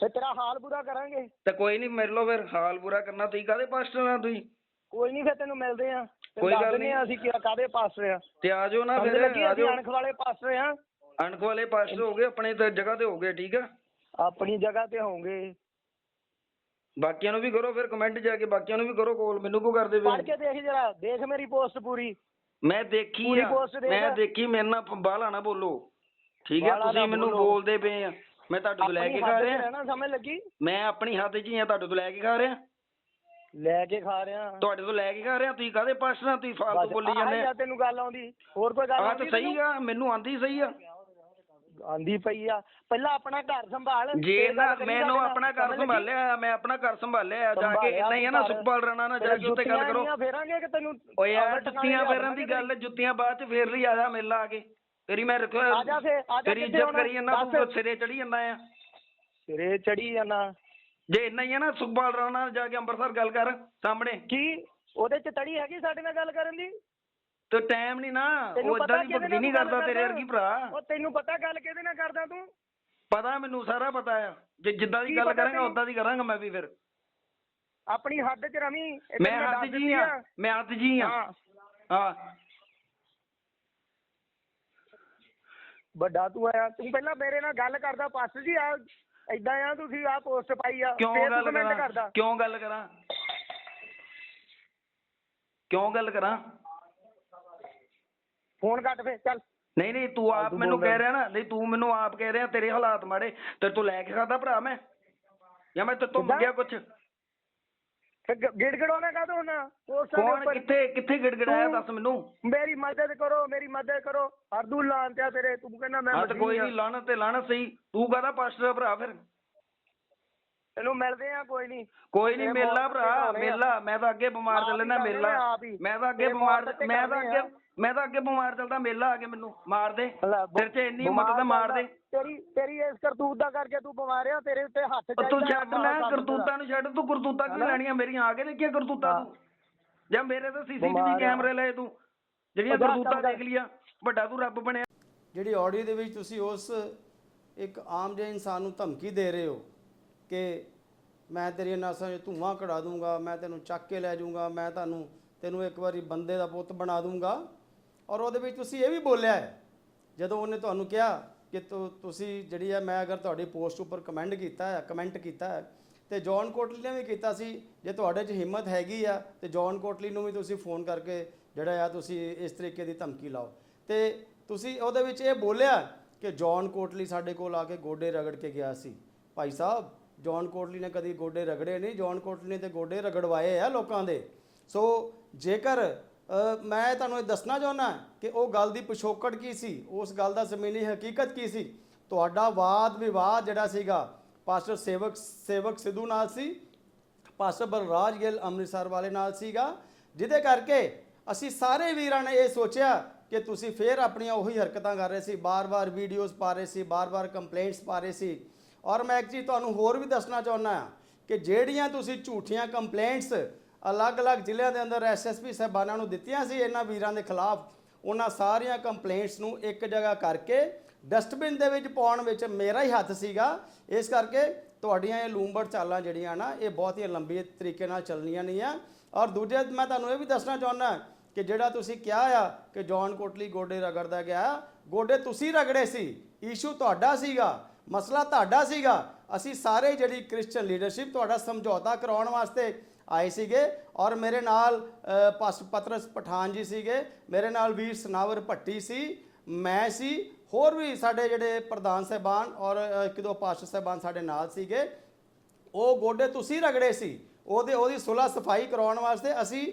ਫੇ ਤੇਰਾ ਹਾਲ ਬੁਰਾ ਕਰਾਂਗੇ। ਤੇ ਕੋਈ ਨਹੀਂ ਮਿਲ ਲਓ ਫਿਰ ਹਾਲ ਬੁਰਾ ਕਰਨਾ ਤੁਸੀਂ ਕਾਹਦੇ ਪਾਸ ਨਾਲ ਤੁਸੀਂ? ਕੋਈ ਨਹੀਂ ਫੇ ਤੈਨੂੰ ਮਿਲਦੇ ਆ। ਕੋਈ ਗੱਲ ਆ ਅਸੀਂ ਕਿਹੜਾ ਕਾਹਦੇ ਪਾਸ ਆ ਤੇ ਆ ਜਾਓ ਨਾ ਫਿਰ ਆ ਜਾਓ ਅਣਖ ਵਾਲੇ ਪਾਸ ਆ ਅਣਖ ਵਾਲੇ ਪਾਸ ਹੋ ਗਏ ਆਪਣੇ ਤੇ ਜਗ੍ਹਾ ਤੇ ਹੋ ਗਏ ਠੀਕ ਆ? ਆਪਣੀ ਜਗ੍ਹਾ ਤੇ ਹੋਵਾਂਗੇ ਬਾਕੀਆਂ ਨੂੰ ਵੀ ਕਰੋ ਫਿਰ ਕਮੈਂਟ ਜਾ ਕੇ ਬਾਕੀਆਂ ਨੂੰ ਵੀ ਕਰੋ ਕੋਲ ਮੈਨੂੰ ਕੋ ਕਰਦੇ ਪੜ ਪਏ? ਕੇ ਦੇਖ ਜਰਾ ਦੇਖ ਮੇਰੀ ਪੋਸਟ ਪੂਰੀ। ਮੈਂ ਦੇਖੀ ਆ। ਮੈਂ ਦੇਖੀ ਮੇਰੇ ਨਾਲ ਬਾਹਲਾ ਨਾ ਬੋਲੋ। ਠੀਕ ਹੈ ਨਾ ਤੁਸੀਂ ਮੈਨੂੰ ਬੋਲੋ। ਬੋਲਦੇ ਪਏ ਆ। ਮੈਂ ਤੁਹਾਡੇ ਤੋਂ ਲੈ ਕੇ ਖਾ ਰਿਹਾ। ਰਹਿਣਾ ਸਮਝ ਲੱਗੀ? ਮੈਂ ਆਪਣੀ ਹੱਥ 'ਚ ਹੀ ਆ ਤੁਹਾਡੇ ਤੋਂ ਲੈ ਕੇ ਖਾ ਰਿਹਾ। ਲੈ ਕੇ ਖਾ ਰਿਆ ਤੁਹਾਡੇ ਤੋਂ ਲੈ ਕੇ ਖਾ ਰਿਹਾ ਤੁਸੀਂ ਕਾਹਦੇ ਪਾਸ ਨਾਲ ਤੁਸੀਂ ਫਾਲਤੂ ਬੋਲੀ ਜਾਂਦੇ ਆ? ਤੈਨੂੰ ਗੱਲ ਆਉਂਦੀ ਹੋਰ ਕੋਈ ਗੱਲ ਆਉਂਦੀ ਤਾਂ ਸਹੀ ਆ ਮੈਨੂੰ ਆਂਦੀ ਸਹੀ ਆ। ਆਂਦੀ ਪਈ ਆ। ਪਹਿਲਾਂ ਆਪਣਾ ਘਰ ਸੰਭਾਲ ਜੇ ਫਿਰ ਨਾ ਮੈਨੂੰ ਆਪਣਾ ਘਰ? ਸੰਭਾਲਿਆ ਮੈਂ ਆਪਣਾ ਘਰ ਸੰਭਾਲਿਆ ਜਾ ਕੇ ਇਦਾਂ ਹੀ ਆ ਨਾ। ਸੁਖਪਾਲ ਰਾਣਾ ਨਾਲ ਜਾ ਕੇ ਉੱਤੇ ਗੱਲ ਕਰੋ। ਫੇਰਾਂਗੇ ਕਿ ਤੈਨੂੰ ਓ ਯਾਰ ਜੁੱਤੀਆਂ ਫੇਰਨ ਦੀ ਗੱਲ ਜੁੱਤੀਆਂ ਬਾਅਦ ਚ ਫੇਰ ਲਈ ਆ ਜਾ ਮੇਲਾ ਆ ਕੇ। ਤੇਰੀ ਮੈਂ ਰੱਖਿਆ ਆ ਜਾ ਫੇਰ, ਆ ਜਾ ਤੇਰੀ ਕਿੱਥੇ ਇੱਜ਼ਤ ਹੋਣਾ? ਕਰੀ ਜਾਂਦਾ ਤੂੰ ਦੱਸ। ਸਿਰੇ ਚੜੀ ਜਾਂਦਾ ਆ। ਸਿਰੇ ਚੜੀ ਜਾਣਾ ਜੇ ਇੰਨਾ ਹੀ ਆ ਨਾ ਸੁਖਪਾਲ ਰਾਣਾ ਨਾਲ ਜਾ ਕੇ ਅੰਮ੍ਰਿਤਸਰ ਗੱਲ ਕਰ ਸਾਹਮਣੇ। ਕੀ? ਉਹਦੇ ਚ ਤੜੀ ਹੈਗੀ ਸਾਡੇ ਨਾਲ ਗੱਲ ਕਰਨ ਦੀ? ਤੇ ਟਾਈਮ ਨਹੀਂ ਨਾ ਉਹ ਇਦਾਂ ਦੀ ਕਿਹਦੇ ਭਗਤੀ ਨਹੀਂ ਨਾਲ ਕਰਦਾ ਤੇਰੇ? ਵਰਗੀ ਭਰਾ। ਉਹ ਤੈਨੂੰ ਪਤਾ ਗੱਲ ਕਿਹਦੇ ਨਾਲ ਕਰਦਾ ਤੂੰ? ਪਤਾ ਮੈਨੂੰ ਸਾਰਾ ਪਤਾ ਆ। ਜੇ ਜਿੱਦਾਂ ਦੀ ਕੀ ਗੱਲ ਪਤਾ ਕਰਾਂਗਾ ਤੈਨੂੰ? ਉਦਾਂ ਦੀ ਕਰਾਂਗਾ ਮੈਂ ਵੀ ਫਿਰ। ਆਪਣੀ ਹੱਦ ਚ ਰਵੀ ਮੈਂ ਦੱਸ ਜੀ ਆ ਮੈਂ ਹੱਥ ਜੀ ਆ। ਹਾਂ। ਹਾਂ। ਵੱਡਾ ਤੂੰ ਆਇਆ ਤੂੰ ਪਹਿਲਾਂ ਮੇਰੇ ਨਾਲ ਗੱਲ ਕਰਦਾ ਪੱਸ ਜੀ ਆ ਏਦਾਂ ਆ ਤੁਸੀਂ ਆ ਪੋਸਟ ਪਾਈ ਆ ਕਿਉਂ ਫੇਰ ਤੂੰ ਗੱਲ comment ਕਰਾਂ? ਕਰਦਾ। ਕਿਉਂ ਗੱਲ ਕਰਾਂ? ਕਿਉਂ ਗੱਲ ਕਰਾਂ? ਫੋਨ ਕੱਟ ਫੇ ਚੱਲ। ਨਹੀਂ ਨਹੀਂ ਤੂੰ ਆਪ ਮੈਨੂੰ। ਕਹਿ ਰਿਹਾ ਨਾ ਨਹੀਂ ਤੂੰ ਮੈਨੂੰ ਆਪ ਕਹਿ ਰਿਹਾ ਤੇਰੇ ਹਾਲਾਤ ਮਾੜੇ ਤੇ ਤੂੰ ਲੈ ਕੇ ਖਾਦਾ ਭਰਾ ਮੈਂ? ਜਾਂ ਮੈਂ ਤੇਤੋਂ ਕਿੱਦਾਂ? ਮੰਗਿਆ ਕੁਛ? ਗਿੜਗੜਾਉਣਾ ਕਾਹਦੋਂ ਦੇ ਕੌਣ ਉੱਪਰ ਕਿੱਥੇ ਕਿੱਥੇ ਗਿੜਗੜਾਇਆ ਤੂੰ- ਦੱਸ ਮੈਨੂੰ? ਮੇਰੀ ਮਦਦ ਕਰੋ ਮੇਰੀ ਮਦਦ ਕਰੋ। ਅਰਦੂ ਲਾਂਤਿਆ ਤੇਰੇ ਤੂੰ ਕਹਿੰਦਾ ਮੈਂ ਹਾਂ ਤੇ ਕੋਈ ਮਸੀਹ ਨਹੀਂ ਆ। ਲਾਣਾ ਤੇ ਲਾਣਾ ਸਹੀ। ਤੂੰ ਕਾਹਦਾ ਪਾਸਟਰ ਆ ਭਰਾ ਫਿਰ? ਤੈਨੂੰ ਮਿਲਦੇ ਆ ਕੋਈ ਨਹੀਂ ਕੋਈ ਨਹੀਂ ਮੇਲਾ ਭਰਾ। ਮੇਲਾ ਮੈਂ ਤਾਂ ਅੱਗੇ ਬਿਮਾਰ ਲਾਉਣੇ ਮੇਲਾ। ਮੈਂ ਤਾਂ ਅੱਗੇ ਬਿਮਾਰ ਮੈਂ ਤਾਂ ਅੱਗੇ। ਮੈਂ ਤਾਂ ਅੱਗੇ ਬਿਮਾਰ ਚੱਲਦਾ ਮੇਲਾ ਆ ਕੇ ਮੈਨੂੰ ਮਾਰ ਦੇ ਤੇਰੇ 'ਚ ਇੰਨੀ ਹਿੰਮਤ ਤਾਂ ਮਾਰ ਦੇ ਤੇਰੀ ਤੇਰੀ ਇਸ ਕਰਤੂਤ ਦਾ ਕਰਕੇ ਤੂੰ ਬਿਮਾਰ ਆ ਤੇਰੇ ਉੱਤੇ ਹੱਥ ਉਹ ਤੂੰ ਚਾਹੀਦਾ ਛੱਡ ਲੈ ਕਰਤੂਤਾਂ ਨੂੰ ਛੱਡ ਤੂੰ ਕਰਤੂਤਾਂ ਕਿਉਂ? ਲੈਣੀਆਂ ਮੇਰੀਆਂ ਆ ਕੇ ਦੇਖੀਆਂ ਕਰਤੂਤਾਂ। ਤੂੰ ਜਾਂ ਮੇਰੇ ਤੇ ਸੀਸੀਟੀਵੀ। ਕੈਮਰੇ ਲਏ ਤੂੰ ਜਿਹੜੀਆਂ ਕਰਤੂਤਾਂ। ਦੇਖ ਲਿਆ ਵੱਡਾ ਤੂੰ ਰੱਬ ਬਣਿਆ ਜਿਹੜੀ ਆਡੀਓ ਦੇ ਵਿੱਚ ਤੁਸੀਂ ਉਸ ਇੱਕ ਆਮ ਜਿਹੇ ਇਨਸਾਨ ਨੂੰ ਧਮਕੀ ਦੇ ਰਹੇ ਹੋ ਕਿ ਮੈਂ ਤੇਰੀਆਂ ਨਾਸਾਂ 'ਚ ਧੂਆਂ ਕਢਾ ਦੂੰਗਾ, ਮੈਂ ਤੈਨੂੰ ਚੱਕ ਕੇ ਲੈ ਜਾਊਂਗਾ, ਮੈਂ ਤੁਹਾਨੂੰ ਤੈਨੂੰ ਇੱਕ ਵਾਰੀ ਬੰਦੇ ਦਾ ਪੁੱਤ ਬਣਾ ਦੂੰਗਾ। ਔਰ ਉਹਦੇ ਵਿੱਚ ਤੁਸੀਂ ਇਹ ਵੀ ਬੋਲਿਆ ਹੈ, ਜਦੋਂ ਉਹਨੇ ਤੁਹਾਨੂੰ ਕਿਹਾ ਕਿ ਤੁ- ਤੁਸੀਂ ਜਿਹੜੀ ਹੈ, ਮੈਂ ਅਗਰ ਤੁਹਾਡੀ ਪੋਸਟ ਉੱਪਰ ਕਮੈਂਟ ਕੀਤਾ ਹੈ, ਕਮੈਂਟ ਕੀਤਾ ਹੈ, ਤੇ ਜੌਨ ਕੋਟਲੀ ਨੇ ਵੀ ਕੀਤਾ ਸੀ, ਜੇ ਤੁਹਾਡੇ 'ਚ ਹਿੰਮਤ ਹੈਗੀ ਆ, ਤੇ ਜੌਨ ਕੋਟਲੀ ਨੂੰ ਵੀ ਤੁਸੀਂ ਫੋਨ ਕਰਕੇ ਜਿਹੜਾ ਆ, ਤੁਸੀਂ ਇਸ ਤਰੀਕੇ ਦੀ ਧਮਕੀ ਲਾਓ। ਤੇ ਤੁਸੀਂ ਉਹਦੇ ਵਿੱਚ ਇਹ ਬੋਲਿਆ ਕਿ ਜੌਨ ਕੋਟਲੀ ਸਾਡੇ ਕੋਲ ਆ ਕੇ ਗੋਡੇ ਰਗੜ ਕੇ ਗਿਆ ਸੀ। ਭਾਈ ਸਾਹਿਬ ਜੌਨ ਕੋਟਲੀ ਨੇ ਕਦੀ ਗੋਡੇ ਰਗੜੇ ਨਹੀਂ, ਜੌਨ ਕੋਟਲੀ ਨੇ ਤੇ ਗੋਡੇ ਰਗੜਵਾਏ ਆ ਲੋਕਾਂ ਦੇ। ਸੋ ਜੇਕਰ ਮੈਂ ਤੁਹਾਨੂੰ ਇਹ ਦੱਸਣਾ ਚਾਹੁੰਦਾ ਕਿ ਉਹ ਗੱਲ ਦੀ ਪਿਛੋਕੜ ਕੀ ਸੀ? ਉਸ ਗੱਲ ਦਾ ਜ਼ਮੀਨੀ ਹਕੀਕਤ ਕੀ ਸੀ? ਤੁਹਾਡਾ ਵਾਦ ਵਿਵਾਦ ਜਿਹੜਾ ਸੀਗਾ, ਪਾਸਟਰ ਸੇਵਕ ਸੇਵਕ ਸਿੱਧੂ ਨਾਲ ਸੀ, ਪਾਸਟਰ ਬਲਰਾਜ ਗਿੱਲ ਅੰਮ੍ਰਿਤਸਰ ਵਾਲੇ ਨਾਲ ਸੀਗਾ, ਜਿਹਦੇ ਕਰਕੇ ਅਸੀਂ ਸਾਰੇ ਵੀਰਾਂ ਨੇ ਇਹ ਸੋਚਿਆ ਕਿ ਤੁਸੀਂ ਫੇਰ ਆਪਣੀਆਂ ਉਹੀ ਹਰਕਤਾਂ ਕਰ ਰਹੇ ਸੀ, ਬਾਰ-ਬਾਰ ਵੀਡੀਓਜ਼ ਪਾ ਰਹੇ ਸੀ, ਬਾਰ-ਬਾਰ ਕੰਪਲੇਂਟਸ ਪਾ ਰਹੇ ਸੀ। ਔਰ ਮੈਂ ਇੱਕ ਚੀਜ਼ ਤੁਹਾਨੂੰ ਹੋਰ ਵੀ ਦੱਸਣਾ ਚਾਹੁੰਦਾ ਹਾਂ ਕਿ ਜਿਹੜੀਆਂ ਤੁਸੀਂ ਝੂਠੀਆਂ ਕੰਪਲੇਂਟਸ ਅਲੱਗ-ਅਲੱਗ ਜ਼ਿਲ੍ਹਿਆਂ ਦੇ ਅੰਦਰ ਐਸਐਸਪੀ ਸਾਹਿਬਾਨਾਂ ਨੂੰ ਦਿੱਤੀਆਂ ਸੀ, ਇਹਨਾਂ ਵੀਰਾਂ ਦੇ ਖਿਲਾਫ, ਉਹਨਾਂ ਸਾਰੀਆਂ ਕੰਪਲੇਂਟਸ ਨੂੰ ਇੱਕ ਜਗ੍ਹਾ ਕਰਕੇ ਡਸਟਬਿਨ ਦੇ ਵਿੱਚ ਪਾਉਣ ਵਿੱਚ ਮੇਰਾ ਹੀ ਹੱਥ ਸੀਗਾ। ਇਸ ਕਰਕੇ ਤੁਹਾਡੀਆਂ ਇਹ ਲੂੰਬੜ ਚਾਲਾਂ ਜਿਹੜੀਆਂ ਨਾ, ਇਹ ਬਹੁਤ ਹੀ ਲੰਬੀ ਤਰੀਕੇ ਨਾਲ ਚੱਲਣੀਆਂ ਨਹੀਂ ਆ। ਔਰ ਦੂਜੇ, ਮੈਂ ਤੁਹਾਨੂੰ ਇਹ ਵੀ ਦੱਸਣਾ ਚਾਹੁੰਦਾ ਕਿ ਜਿਹੜਾ ਤੁਸੀਂ ਕਿਹਾ ਆ ਕਿ ਜੌਨ ਕੋਟਲੀ ਗੋਡੇ ਰਗੜਦਾ ਗਿਆ, ਗੋਡੇ ਤੁਸੀਂ ਰਗੜੇ ਸੀ ਇਸ਼ੂ ਤੁਹਾਡਾ ਸੀਗਾ। ਮਸਲਾ ਤੁਹਾਡਾ ਸੀਗਾ। ਅਸੀਂ ਸਾਰੇ ਜਿਹੜੀ ਕ੍ਰਿਸਚੀਅਨ ਲੀਡਰਸ਼ਿਪ ਤੁਹਾਡਾ ਸਮਝੌਤਾ ਕਰਾਉਣ ਵਾਸਤੇ ਆਏ ਸੀਗੇ ਔਰ ਮੇਰੇ ਨਾਲ ਅ, ਪਤਰਸ ਪਠਾਨ ਜੀ ਸੀਗੇ ਮੇਰੇ ਨਾਲ ਵੀਰ ਸਨਾਵਰ ਭੱਟੀ ਸੀ ਮੈਂ ਸੀ ਹੋਰ ਵੀ ਸਾਡੇ ਜਿਹੜੇ ਪ੍ਰਧਾਨ ਸਾਹਿਬਾਨ ਔਰ ਇੱਕ ਦੋ ਪਾਸਟਰ ਸਾਹਿਬਾਨ ਸਾਡੇ ਨਾਲ ਸੀਗੇ। ਉਹ ਗੋਡੇ ਤੁਸੀਂ ਰਗੜੇ ਸੀ ਉਹਦੇ ਉਹਦੀ ਸੁਲਾ ਸਫ਼ਾਈ ਕਰਾਉਣ ਵਾਸਤੇ ਅਸੀਂ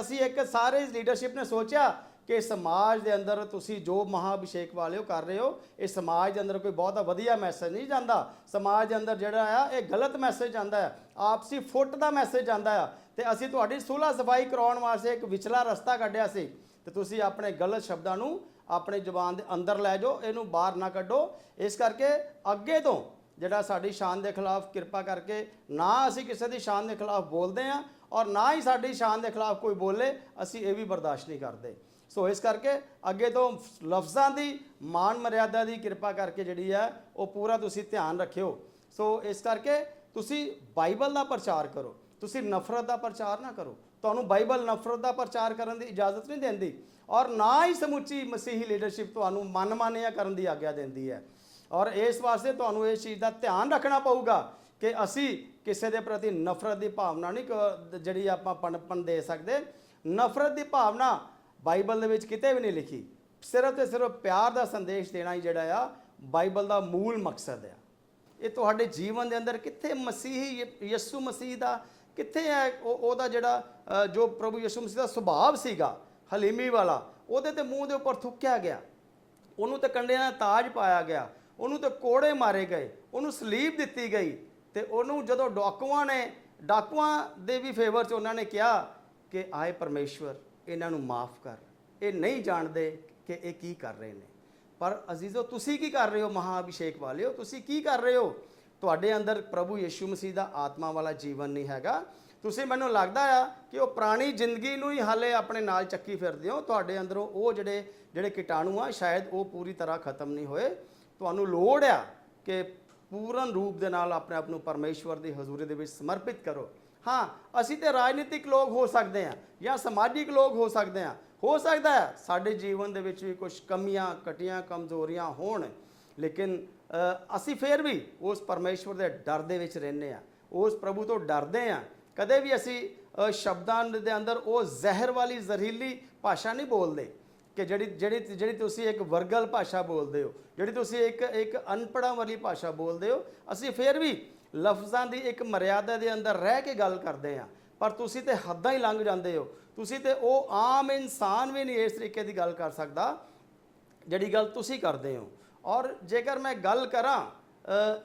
ਅਸੀਂ ਇੱਕ ਸਾਰੇ ਲੀਡਰਸ਼ਿਪ ਨੇ ਸੋਚਿਆ ਕਿ ਸਮਾਜ ਦੇ ਅੰਦਰ ਤੁਸੀਂ ਜੋ ਮਹਾਅਭਿਸ਼ੇਕ ਵਾਲਿਓ ਕਰ ਰਹੇ ਹੋ, ਇਹ ਸਮਾਜ ਦੇ ਅੰਦਰ ਕੋਈ ਬਹੁਤਾ ਵਧੀਆ ਮੈਸੇਜ ਨਹੀਂ ਜਾਂਦਾ। ਸਮਾਜ ਦੇ ਅੰਦਰ ਜਿਹੜਾ ਆ, ਇਹ ਗਲਤ ਮੈਸੇਜ ਜਾਂਦਾ ਹੈ ਆਪਸੀ ਫੁੱਟ ਦਾ ਮੈਸੇਜ ਜਾਂਦਾ ਆ। ਤੇ ਅਸੀਂ ਤੁਹਾਡੀ ਸੁਲ੍ਹਾ ਸਫ਼ਾਈ ਕਰਾਉਣ ਵਾਸਤੇ ਇੱਕ ਵਿਚਲਾ ਰਸਤਾ ਕੱਢਿਆ ਸੀ। ਤੇ ਤੁਸੀਂ ਆਪਣੇ ਗਲਤ ਸ਼ਬਦਾਂ ਨੂੰ ਆਪਣੇ ਜ਼ੁਬਾਨ ਦੇ ਅੰਦਰ ਲੈ ਜਾਓ, ਇਹਨੂੰ ਬਾਹਰ ਨਾ ਕੱਢੋ। ਇਸ ਕਰਕੇ ਅੱਗੇ ਤੋਂ ਜਿਹੜਾ ਸਾਡੀ ਸ਼ਾਨ ਦੇ ਖਿਲਾਫ ਕਿਰਪਾ ਕਰਕੇ ਨਾ ਅਸੀਂ ਕਿਸੇ ਦੀ ਸ਼ਾਨ ਦੇ ਖਿਲਾਫ ਬੋਲਦੇ ਹਾਂ ਔਰ ਨਾ ਹੀ ਸਾਡੀ ਸ਼ਾਨ ਦੇ ਖਿਲਾਫ ਕੋਈ ਬੋਲੇ, ਅਸੀਂ ਇਹ ਵੀ ਬਰਦਾਸ਼ਤ ਨਹੀਂ ਕਰਦੇ। ਸੋ ਇਸ ਕਰਕੇ ਅੱਗੇ ਤੋਂ ਲਫ਼ਜ਼ਾਂ ਦੀ ਮਾਨ ਮਰਿਆਦਾ ਦੀ ਕਿਰਪਾ ਕਰਕੇ ਜਿਹੜੀ ਹੈ, ਉਹ ਪੂਰਾ ਤੁਸੀਂ ਧਿਆਨ ਰੱਖਿਓ। ਸੋ ਇਸ ਕਰਕੇ ਤੁਸੀਂ ਬਾਈਬਲ ਦਾ ਪ੍ਰਚਾਰ ਕਰੋ। ਤੁਸੀਂ ਨਫ਼ਰਤ ਦਾ ਪ੍ਰਚਾਰ ਨਾ ਕਰੋ। ਤੁਹਾਨੂੰ ਬਾਈਬਲ ਨਫ਼ਰਤ ਦਾ ਪ੍ਰਚਾਰ ਕਰਨ ਦੀ ਇਜਾਜ਼ਤ ਨਹੀਂ ਦਿੰਦੀ ਔਰ ਨਾ ਹੀ ਸਮੁੱਚੀ ਮਸੀਹੀ ਲੀਡਰਸ਼ਿਪ ਤੁਹਾਨੂੰ ਮਨਮਾਨਿਆ ਕਰਨ ਦੀ ਆਗਿਆ ਦਿੰਦੀ ਹੈ। ਔਰ ਇਸ ਵਾਸਤੇ ਤੁਹਾਨੂੰ ਇਸ ਚੀਜ਼ ਦਾ ਧਿਆਨ ਰੱਖਣਾ ਪਊਗਾ ਕਿ ਅਸੀਂ ਕਿਸੇ ਦੇ ਪ੍ਰਤੀ ਨਫ਼ਰਤ ਦੀ ਭਾਵਨਾ ਨਹੀਂ ਜਿਹੜੀ ਆਪਾਂ ਪਣਪਣ ਦੇ ਸਕਦੇ। ਨਫ਼ਰਤ ਦੀ ਭਾਵਨਾ ਬਾਈਬਲ ਦੇ ਵਿੱਚ ਕਿਤੇ ਵੀ ਨਹੀਂ ਲਿਖੀ। ਸਿਰਫ ਤੇ ਸਿਰਫ ਪਿਆਰ ਦਾ ਸੰਦੇਸ਼ ਦੇਣਾ ਹੀ ਜਿਹੜਾ ਆ, ਬਾਈਬਲ ਦਾ ਮੂਲ ਮਕਸਦ ਆ। ਇਹ ਤੁਹਾਡੇ ਜੀਵਨ ਦੇ ਅੰਦਰ ਕਿੱਥੇ ਮਸੀਹੀ ਯ- ਯਿਸੂ ਮਸੀਹ ਦਾ, ਕਿੱਥੇ ਹੈ ਉਹ, ਉਹਦਾ ਜਿਹੜਾ ਜੋ ਪ੍ਰਭੂ ਯਿਸੂ ਮਸੀਹ ਦਾ ਸੁਭਾਅ ਸੀਗਾ, ਹਲੀਮੀ ਵਾਲਾ, ਉਹਦੇ ਤੇ ਮੂੰਹ ਦੇ ਉੱਪਰ ਥੁੱਕਿਆ ਗਿਆ। ਉਹਨੂੰ ਤੇ ਕੰਡਿਆਂ ਦਾ ਤਾਜ ਪਾਇਆ ਗਿਆ। ਉਹਨੂੰ ਤੇ ਕੋੜੇ ਮਾਰੇ ਗਏ। ਉਹਨੂੰ ਸਲੀਬ ਦਿੱਤੀ ਗਈ। ਤੇ ਉਹਨੂੰ ਜਦੋਂ ਡਾਕੂਆਂ ਨੇ, ਡਾਕੂਆਂ ਦੇ ਵੀ ਫੇਵਰ 'ਚ ਉਹਨਾਂ ਨੇ ਕਿਹਾ ਕਿ ਆਏ ਪਰਮੇਸ਼ਵਰ ਇਹਨਾਂ ਨੂੰ ਮਾਫ ਕਰ। ਇਹ ਨਹੀਂ ਜਾਣਦੇ ਕਿ ਇਹ ਕੀ ਕਰ ਰਹੇ ਨੇ। ਪਰ ਅਜ਼ੀਜ਼ੋ, ਤੁਸੀਂ ਕੀ ਕਰ ਰਹੇ ਹੋ ਮਹਾਅਭਿਸ਼ੇਕ ਵਾਲਿਓ? ਤੁਸੀਂ ਕੀ ਕਰ ਰਹੇ ਹੋ? ਤੁਹਾਡੇ ਅੰਦਰ ਪ੍ਰਭੂ ਯਿਸੂ ਮਸੀਹ ਦਾ ਆਤਮਾ ਵਾਲਾ ਜੀਵਨ ਨਹੀਂ ਹੈਗਾ। ਤੁਸੀਂ ਮੈਨੂੰ ਲੱਗਦਾ ਆ ਕਿ ਉਹ ਪੁਰਾਣੀ ਜ਼ਿੰਦਗੀ ਨੂੰ ਹੀ ਹਾਲੇ ਆਪਣੇ ਨਾਲ ਚੱਕੀ ਫਿਰਦੇ ਹੋ। ਤੁਹਾਡੇ ਅੰਦਰੋਂ ਉਹ ਜਿਹੜੇ ਜਿਹੜੇ ਕੀਟਾਣੂ ਆ, ਸ਼ਾਇਦ ਉਹ ਪੂਰੀ ਤਰ੍ਹਾਂ ਖਤਮ ਨਹੀਂ ਹੋਏ। ਤੁਹਾਨੂੰ ਲੋੜ ਆ ਕਿ ਪੂਰਨ ਰੂਪ ਦੇ ਨਾਲ ਆਪਣੇ ਆਪ ਨੂੰ ਪਰਮੇਸ਼ਵਰ ਦੀ ਹਜ਼ੂਰੀ ਦੇ ਵਿੱਚ ਸਮਰਪਿਤ ਕਰੋ। ਹਾਂ, ਅਸੀਂ ਤੇ ਰਾਜਨੀਤਿਕ ਲੋਕ ਹੋ ਸਕਦੇ ਹਾਂ ਜਾਂ ਸਮਾਜਿਕ ਲੋਕ ਹੋ ਸਕਦੇ ਹਾਂ। ਹੋ ਸਕਦਾ ਹੈ ਸਾਡੇ ਜੀਵਨ ਦੇ ਵਿੱਚ ਵੀ ਕੁਝ ਕਮੀਆਂ ਕਟੀਆਂ ਕਮਜ਼ੋਰੀਆਂ ਹੋਣ, ਲੇਕਿਨ ਅਸੀਂ ਫੇਰ ਵੀ ਉਸ ਪਰਮੇਸ਼ਵਰ ਦੇ ਡਰ ਦੇ ਵਿੱਚ ਰਹਿੰਦੇ ਆ ਉਸ ਪ੍ਰਭੂ ਤੋਂ ਡਰਦੇ ਆ ਕਦੇ ਵੀ ਅਸੀਂ ਸ਼ਬਦਾਂ ਦੇ ਅੰਦਰ ਉਹ ਜ਼ਹਿਰ ਵਾਲੀ ਜ਼ਹਿਰੀਲੀ ਭਾਸ਼ਾ ਨਹੀਂ ਬੋਲਦੇ। ਕਿ ਜਿਹੜੀ ਜਿਹੜੀ ਜਿਹੜੀ ਤੁਸੀਂ ਇੱਕ ਵਰਗਲ ਭਾਸ਼ਾ ਬੋਲਦੇ ਹੋ, ਜਿਹੜੀ ਤੁਸੀਂ ਇੱਕ ਇੱਕ ਅਨਪੜ੍ਹਾਂ ਵਾਲੀ ਭਾਸ਼ਾ ਬੋਲਦੇ ਹੋ, ਅਸੀਂ ਫੇਰ ਵੀ ਲਫ਼ਜ਼ਾਂ ਦੀ ਇੱਕ ਮਰਿਆਦਾ ਦੇ ਅੰਦਰ ਰਹਿ ਕੇ ਗੱਲ ਕਰਦੇ ਹਾਂ। ਪਰ ਤੁਸੀਂ ਤੇ ਹੱਦਾਂ ਹੀ ਲੰਘ ਜਾਂਦੇ ਹੋ। ਤੁਸੀਂ ਤੇ ਉਹ ਆਮ ਇਨਸਾਨ ਵੀ ਨਹੀਂ ਇਸ ਤਰੀਕੇ ਦੀ ਗੱਲ ਕਰ ਸਕਦਾ, ਜਿਹੜੀ ਗੱਲ ਤੁਸੀਂ ਕਰਦੇ ਹੋ। ਔਰ ਜੇਕਰ ਮੈਂ ਗੱਲ ਕਰਾਂ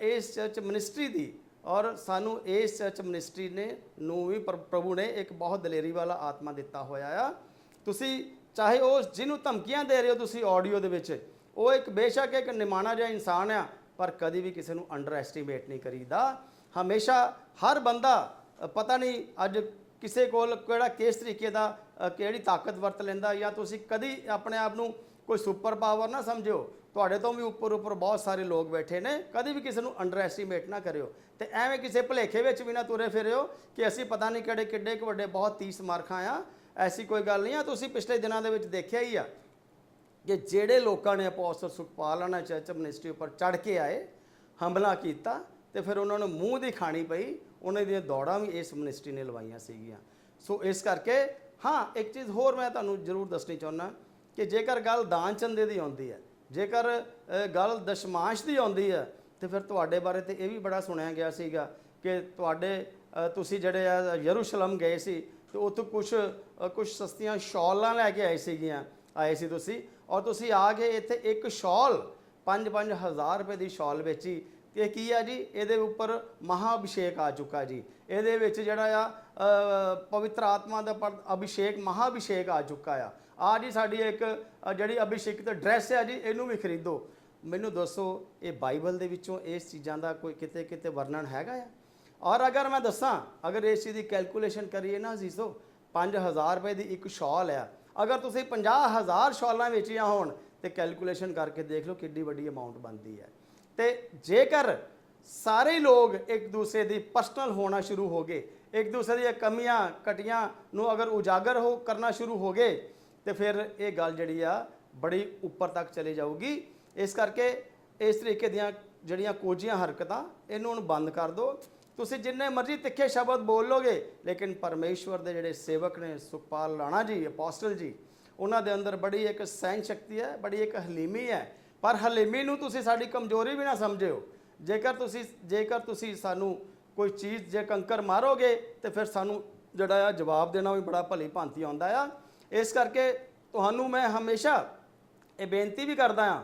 ਇਸ ਚਰਚ ਮਿਨਿਸਟਰੀ ਦੀ, ਔਰ ਸਾਨੂੰ ਇਸ ਚਰਚ ਮਿਨਿਸਟਰੀ ਨੇ, ਨੂੰ ਵੀ ਪ੍ਰ- ਪ੍ਰਭੂ ਨੇ ਇੱਕ ਬਹੁਤ ਦਲੇਰੀ ਵਾਲਾ ਆਤਮਾ ਦਿੱਤਾ ਹੋਇਆ ਆ। ਤੁਸੀਂ ਚਾਹੇ ਉਹ ਜਿਹਨੂੰ ਧਮਕੀਆਂ ਦੇ ਰਹੇ ਹੋ ਤੁਸੀਂ ਆਡੀਓ ਦੇ ਵਿੱਚ, ਉਹ ਇੱਕ ਬੇਸ਼ੱਕ ਇੱਕ ਨਿਮਾਣਾ ਜਿਹਾ ਇਨਸਾਨ ਆ, ਪਰ ਕਦੀ ਵੀ ਕਿਸੇ ਨੂੰ ਅੰਡਰ ਐਸਟੀਮੇਟ ਨਹੀਂ ਕਰੀਦਾ। ਹਮੇਸ਼ਾ ਹਰ ਬੰਦਾ ਪਤਾ ਨਹੀਂ ਅੱਜ ਕਿਸੇ ਕੋਲ ਕਿਹੜਾ ਕਿਸ ਤਰੀਕੇ ਦਾ ਕਿਹੜੀ ਤਾਕਤ ਵਰਤ ਲੈਂਦਾ ਜਾਂ ਤੁਸੀਂ ਕਦੀ ਆਪਣੇ ਆਪ ਨੂੰ ਕੋਈ ਸੁਪਰ ਪਾਵਰ ਨਾ ਸਮਝਿਓ। ਤੁਹਾਡੇ ਤੋਂ ਵੀ ਉੱਪਰ ਉੱਪਰ ਬਹੁਤ ਸਾਰੇ ਲੋਕ ਬੈਠੇ ਨੇ, ਕਦੀ ਵੀ ਕਿਸੇ ਨੂੰ ਅੰਡਰ ਐਸਟੀਮੇਟ ਨਾ ਕਰਿਓ। ਤੇ ਐਵੇਂ ਕਿਸੇ ਭੁਲੇਖੇ ਵਿੱਚ ਵੀ ਨਾ ਤੁਰੇ ਫਿਰਿਓ ਕਿ ਅਸੀਂ ਪਤਾ ਨਹੀਂ ਕਿਹੜੇ ਕਿੱਡੇ ਕੁ ਵੱਡੇ ਬਹੁਤ ਤੀਸ ਮਾਰਖਾਂ ਆ ਐਸੀ ਕੋਈ ਗੱਲ ਨਹੀਂ ਆ, ਤੁਸੀਂ ਪਿਛਲੇ ਦਿਨਾਂ ਦੇ ਵਿੱਚ ਦੇਖਿਆ ਹੀ ਆ ਕਿ ਜਿਹੜੇ ਲੋਕਾਂ ਨੇ ਅਪੋਸਟਲ ਸੁਖਪਾਲ ਆਣਾ ਚਰਚ ਮਿਨਿਸਟਰੀ ਉੱਪਰ ਚੜ ਕੇ ਆਏ, ਹਮਲਾ ਕੀਤਾ ਤੇ ਫਿਰ ਉਹਨਾਂ ਨੂੰ ਮੂੰਹ ਦੀ ਖਾਣੀ ਪਈ, ਉਹਨਾਂ ਦੀਆਂ ਦੌੜਾਂ ਵੀ ਇਸ ਮਿਨਿਸਟਰੀ ਨੇ ਲਵਾਈਆਂ ਸੀਗੀਆਂ। ਸੋ ਇਸ ਕਰਕੇ, ਹਾਂ, ਇੱਕ ਚੀਜ਼ ਹੋਰ ਮੈਂ ਤੁਹਾਨੂੰ ਜ਼ਰੂਰ ਦੱਸਣੀ ਚਾਹੁੰਦਾ ਕਿ ਜੇਕਰ ਗੱਲ ਦਾਨ ਚੰਦੇ ਦੀ ਆਉਂਦੀ ਹੈ, ਜੇਕਰ ਗੱਲ ਦਸ਼ਮਾਂਸ਼ ਦੀ ਆਉਂਦੀ ਹੈ, ਤੇ ਫਿਰ ਤੁਹਾਡੇ ਬਾਰੇ ਤੇ ਇਹ ਵੀ ਬੜਾ ਸੁਣਿਆ ਗਿਆ ਸੀਗਾ ਕਿ ਤੁਹਾਡੇ ਤੁਸੀਂ ਜਿਹੜੇ ਆ ਯਰੂਸ਼ਲਮ ਗਏ ਸੀ ਤੇ ਉੱਥੋਂ ਕੁਝ ਕੁਝ ਸਸਤੀਆਂ ਸ਼ਾਲਾਂ ਲੈ ਕੇ ਆਏ ਸੀਗੀਆਂ। ਆਏ ਸੀ ਤੁਸੀਂ। ਔਰ ਤੁਸੀਂ ਆ ਕੇ ਇੱਥੇ ਇੱਕ ਸ਼ਾਲ 5-5 ਹਜ਼ਾਰ ਰੁਪਏ ਦੀ ਸ਼ਾਲ ਵੇਚੀ। ਤੇ ਕੀ ਆ ਜੀ? ਇਹਦੇ ਉੱਪਰ ਮਹਾ ਅਭਿਸ਼ੇਕ ਆ ਚੁੱਕਾ ਜੀ। ਇਹਦੇ ਵਿੱਚ ਜਿਹੜਾ ਆ ਪਵਿੱਤਰ ਆਤਮਾ ਦਾ ਪਰ- ਅਭਿਸ਼ੇਕ ਮਹਾ ਅਭਿਸ਼ੇਕ ਆ ਚੁੱਕਾ ਆ। ਆ ਜੀ ਸਾਡੀ ਇੱਕ ਅ, ਜਿਹੜੀ ਅਭਿਸ਼ੇਕਿਤ ਡਰੈਸ ਹੈ ਜੀ ਇਹਨੂੰ ਵੀ ਖਰੀਦੋ। ਮੈਨੂੰ ਦੱਸੋ ਇਹ ਬਾਈਬਲ ਦੇ ਵਿੱਚੋਂ ਇਸ ਚੀਜ਼ਾਂ ਦਾ ਕੋਈ ਕਿਤੇ ਕਿਤੇ ਵਰਣਨ ਹੈਗਾ ਆ? ਔਰ ਅਗਰ ਮੈਂ ਦੱਸਾਂ, ਅਗਰ ਇਸ ਚੀਜ਼ ਦੀ ਕੈਲਕੂਲੇਸ਼ਨ ਕਰੀਏ ਨਾ ਅਜ਼ੀਜ਼ੋ 5000 ਰੁਪਏ ਦੀ ਇੱਕ ਸ਼ਾਲ ਆ। ਅਗਰ ਤੁਸੀਂ 50000 ਸ਼ਾਲਾਂ ਵੇਚੀਆਂ ਹੋਣ, ਤੇ ਕੈਲਕੂਲੇਸ਼ਨ ਕਰਕੇ ਦੇਖ ਲਓ ਕਿੰਨੀ ਵੱਡੀ ਅਮਾਉਂਟ ਬਣਦੀ ਹੈ। ਤੇ ਜੇਕਰ ਸਾਰੇ ਲੋਕ ਇੱਕ ਦੂਸਰੇ ਦੀ ਪਰਸਨਲ ਹੋਣਾ ਸ਼ੁਰੂ ਹੋ ਗਏ, ਇੱਕ ਦੂਸਰੇ ਦੀਆਂ ਕਮੀਆਂ ਕਟੀਆਂ ਨੂੰ ਅਗਰ ਉਜਾਗਰ ਹੋ, ਕਰਨਾ ਸ਼ੁਰੂ ਹੋ ਗਏ, ਤੇ ਫਿਰ ਇਹ ਗੱਲ ਜਿਹੜੀ ਆ ਬੜੀ ਉੱਪਰ ਤੱਕ ਚਲੀ ਜਾਊਗੀ। ਇਸ ਕਰਕੇ ਇਸ ਤਰੀਕੇ ਦੀਆਂ ਜਿਹੜੀਆਂ ਕੋਝੀਆਂ ਹਰਕਤਾਂ, ਇਹਨੂੰ ਹੁਣ ਬੰਦ ਕਰ ਦਿਓ। ਤੁਸੀਂ ਜਿੰਨੇ ਮਰਜ਼ੀ ਤਿੱਖੇ ਸ਼ਬਦ ਬੋਲੋਗੇ, ਲੇਕਿਨ ਪਰਮੇਸ਼ਵਰ ਦੇ ਜਿਹੜੇ ਸੇਵਕ ਨੇ ਸੁਖਪਾਲ ਰਾਣਾ ਜੀ, ਅਪੋਸਟਲ ਜੀ, ਉਹਨਾਂ ਦੇ ਅੰਦਰ ਬੜੀ ਇੱਕ ਸਹਿਣ ਸ਼ਕਤੀ ਹੈ, ਬੜੀ ਇੱਕ ਹਲੀਮੀ ਹੈ। ਪਰ ਹਲੀਮੀ ਨੂੰ ਤੁਸੀਂ ਸਾਡੀ ਕਮਜ਼ੋਰੀ ਵੀ ਨਾ ਸਮਝਿਓ। ਜੇਕਰ ਤੁਸੀਂ ਜੇਕਰ ਤੁਸੀਂ ਸਾਨੂੰ ਕੋਈ ਚੀਜ਼ ਜੇ ਕੰਕਰ ਮਾਰੋਗੇ, ਤੇ ਫਿਰ ਸਾਨੂੰ ਜਿਹੜਾ ਆ ਜਵਾਬ ਦੇਣਾ ਵੀ ਬੜਾ ਭਲੀ ਭਾਂਤੀ ਆਉਂਦਾ ਆ। ਇਸ ਕਰਕੇ ਤੁਹਾਨੂੰ ਮੈਂ ਹਮੇਸ਼ਾ ਇਹ ਬੇਨਤੀ ਵੀ ਕਰਦਾ ਹਾਂ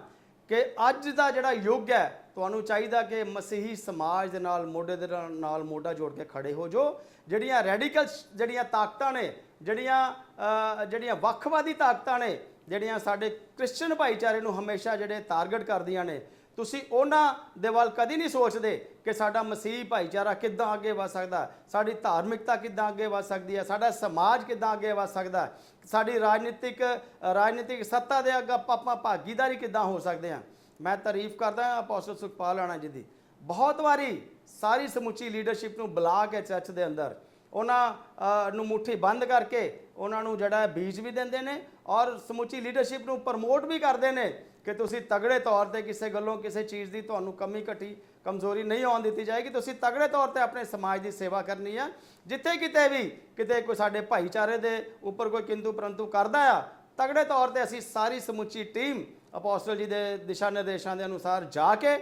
ਕਿ ਅੱਜ ਦਾ ਜਿਹੜਾ ਯੁੱਗ ਹੈ ਤੁਹਾਨੂੰ ਚਾਹੀਦਾ ਕਿ ਮਸੀਹੀ ਸਮਾਜ ਦੇ ਨਾਲ ਮੋਢੇ ਦੇ ਨਾਲ- ਨਾਲ ਮੋਢਾ ਜੋੜ ਕੇ ਖੜੇ ਹੋ ਜੋ ਜਿਹੜੀਆਂ ਰੈਡੀਕਲ ਜਿਹੜੀਆਂ ਤਾਕਤਾਂ ਨੇ, ਜਿਹੜੀਆਂ ਜਿਹੜੀਆਂ ਵੱਖਵਾਦੀ ਤਾਕਤਾਂ ਨੇ, ਜਿਹੜੀਆਂ ਸਾਡੇ ਕ੍ਰਿਸਚੀਅਨ ਭਾਈਚਾਰੇ ਨੂੰ ਹਮੇਸ਼ਾ ਜਿਹੜੇ ਟਾਰਗੇਟ ਕਰਦੀਆਂ ਨੇ, ਤੁਸੀਂ ਉਹਨਾਂ ਦੇ ਵੱਲ ਕਦੀ ਨਹੀਂ ਸੋਚਦੇ ਕਿ ਸਾਡਾ ਮਸੀਹ ਭਾਈਚਾਰਾ ਕਿੱਦਾਂ ਅੱਗੇ ਵਧ ਸਕਦਾ, ਸਾਡੀ ਧਾਰਮਿਕਤਾ ਕਿੱਦਾਂ ਅੱਗੇ ਵਧ ਸਕਦੀ ਹੈ, ਸਾਡਾ ਸਮਾਜ ਕਿੱਦਾਂ ਅੱਗੇ ਵਧ ਸਕਦਾ, ਸਾਡੀ ਰਾਜਨੀਤਿਕ ਰਾਜਨੀਤਿਕ ਸੱਤਾ ਦੇ ਅੱਗੇ ਆਪਾਂ ਆਪਾਂ ਭਾਗੀਦਾਰੀ ਕਿੱਦਾਂ ਹੋ ਸਕਦੇ ਹਾਂ। ਮੈਂ ਤਾਰੀਫ ਕਰਦਾ ਹਾਂ ਅਪੋਸਟਲ ਸੁਖਪਾਲ ਆਣਾ ਜੀ ਦੀ। ਬਹੁਤ ਵਾਰੀ ਸਾਰੀ ਸਮੁੱਚੀ ਲੀਡਰਸ਼ਿਪ ਨੂੰ ਬੁਲਾ ਕੇ ਚਰਚ ਦੇ ਅੰਦਰ, ਉਹਨਾਂ ਨੂੰ ਮੁੱਠੀ ਬੰਦ ਕਰਕੇ ਉਹਨਾਂ ਨੂੰ ਜਿਹੜਾ ਬੀਜ ਵੀ ਦਿੰਦੇ ਨੇ ਔਰ ਸਮੁੱਚੀ ਲੀਡਰਸ਼ਿਪ ਨੂੰ ਪ੍ਰਮੋਟ ਵੀ ਕਰਦੇ ਨੇ ਕਿ ਤੁਸੀਂ ਤਗੜੇ ਤੌਰ ਤੇ ਕਿਸੇ ਗੱਲੋਂ ਕਿਸੇ ਚੀਜ਼ ਦੀ ਤੁਹਾਨੂੰ ਕਮੀ ਘਟੀ, ਕਮਜ਼ੋਰੀ ਨਹੀਂ ਆਉਣ ਦਿੱਤੀ ਜਾਏਗੀ, ਤੁਸੀਂ ਤਗੜੇ ਤੌਰ ਤੇ ਆਪਣੇ ਸਮਾਜ ਦੀ ਸੇਵਾ ਕਰਨੀ ਆ। ਜਿੱਥੇ ਕਿਤੇ ਵੀ ਕਿਤੇ ਕੋਈ ਸਾਡੇ ਭਾਈਚਾਰੇ ਦੇ ਉੱਪਰ ਕੋਈ ਕਿੰਤੂ ਪਰੰਤੂ ਕਰਦਾ ਆ, ਤਗੜੇ ਤੌਰ ਤੇ ਅਸੀਂ ਸਾਰੀ ਸਮੁੱਚੀ ਟੀਮ ਅਪੋਸਟਲ ਜੀ ਦੇ ਦਿਸ਼ਾ ਨਿਰਦੇਸ਼ਾਂ ਦੇ ਅਨੁਸਾਰ ਜਾ ਕੇ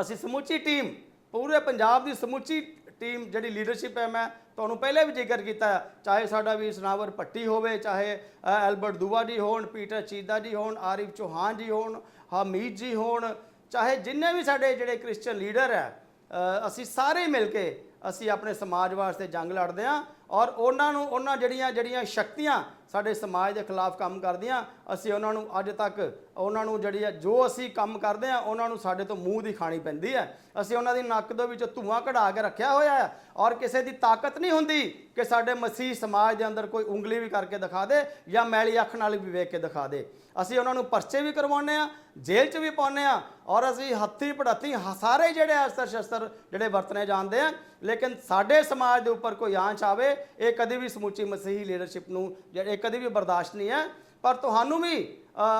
ਅਸੀਂ ਸਮੁੱਚੀ ਟੀਮ, ਪੂਰੇ ਪੰਜਾਬ ਦੀ ਸਮੁੱਚੀ ਟੀਮ ਜਿਹੜੀ ਲੀਡਰਸ਼ਿਪ ਹੈ, ਮੈਂ ਤੁਹਾਨੂੰ ਪਹਿਲੇ ਵੀ ਜ਼ਿਕਰ ਕੀਤਾ ਚਾਹੇ ਸਾਡਾ ਵੀ ਸਨਾਵਰ ਪੱਟੀ ਹੋਵੇ, ਚਾਹੇ ਐਲਬਰਟ ਦੂਆ ਜੀ ਹੋਣ, ਪੀਟਰ ਚੀਦਾ ਜੀ ਹੋਣ, ਆਰਿਫ ਚੌਹਾਨ ਜੀ ਹੋਣ, ਹਮੀਦ ਜੀ ਹੋਣ, ਚਾਹੇ ਜਿੰਨੇ ਵੀ ਸਾਡੇ ਜਿਹੜੇ ਕ੍ਰਿਸਚੀਅਨ ਲੀਡਰ ਹੈ ਅਸੀਂ ਸਾਰੇ ਮਿਲ ਕੇ ਅਸੀਂ ਆਪਣੇ ਸਮਾਜ ਵਾਸਤੇ ਜੰਗ ਲੜਦੇ ਹਾਂ ਔਰ ਉਹਨਾਂ ਨੂੰ, ਉਹਨਾਂ ਜਿਹੜੀਆਂ ਜਿਹੜੀਆਂ ਸ਼ਕਤੀਆਂ ਸਾਡੇ ਸਮਾਜ ਦੇ ਖਿਲਾਫ ਕੰਮ ਕਰਦੇ ਕਰਦੀਆਂ, ਅਸੀਂ ਉਹਨਾਂ ਨੂੰ ਅੱਜ ਤੱਕ ਉਹਨਾਂ ਨੂੰ ਜਿਹੜੀ ਹੈ, ਜੋ ਅਸੀਂ ਕੰਮ ਕਰਦੇ ਆ ਉਹਨਾਂ ਨੂੰ ਸਾਡੇ ਤੋਂ ਮੂੰਹ ਦੀ ਖਾਣੀ ਪੈਂਦੀ ਹੈ। ਅਸੀਂ ਉਹਨਾਂ ਦੀ ਨੱਕ ਦੇ ਵਿੱਚ ਧੂਆਂ ਕਢਾ ਕੇ ਰੱਖਿਆ ਹੋਇਆ ਹੈ ਔਰ ਕਿਸੇ ਦੀ ਤਾਕਤ ਨਹੀਂ ਹੁੰਦੀ ਕਿ ਸਾਡੇ ਮਸੀਹ ਸਮਾਜ ਦੇ ਅੰਦਰ ਕੋਈ ਉਂਗਲੀ ਵੀ ਕਰਕੇ ਦਿਖਾ ਦੇ ਜਾਂ ਮੈਲੀ ਅੱਖ ਨਾਲ ਵੀ ਵੇਖ ਕੇ ਦਿਖਾ ਦੇ। ਅਸੀਂ ਉਹਨਾਂ ਨੂੰ ਪਰਚੇ ਵੀ ਕਰਵਾਉਂਦੇ ਆ ਜੇਲ੍ਹ 'ਚ ਵੀ ਪਾਉਂਦੇ ਆ ਔਰ ਅਸੀਂ ਹੱਥੀ ਪੜਾਤੀ ਸਾਰੇ ਜਿਹੜੇ ਅਸਤਰ ਸ਼ਸਤਰ ਜਿਹੜੇ ਵਰਤਨੇ ਜਾਂਦੇ ਆ, ਲੇਕਿਨ ਸਾਡੇ ਸਮਾਜ ਦੇ ਉੱਪਰ ਕੋਈ ਆਂਚ ਆਵੇ, ਇਹ ਕਦੇ ਵੀ ਸਮੁੱਚੀ ਮਸੀਹੀ ਲੀਡਰਸ਼ਿਪ ਨੂੰ ਜਿਹੜੇ ਇਹ ਕਦੇ ਵੀ ਬਰਦਾਸ਼ਤ ਨਹੀਂ ਹੈ। ਪਰ ਤੁਹਾਨੂੰ ਵੀ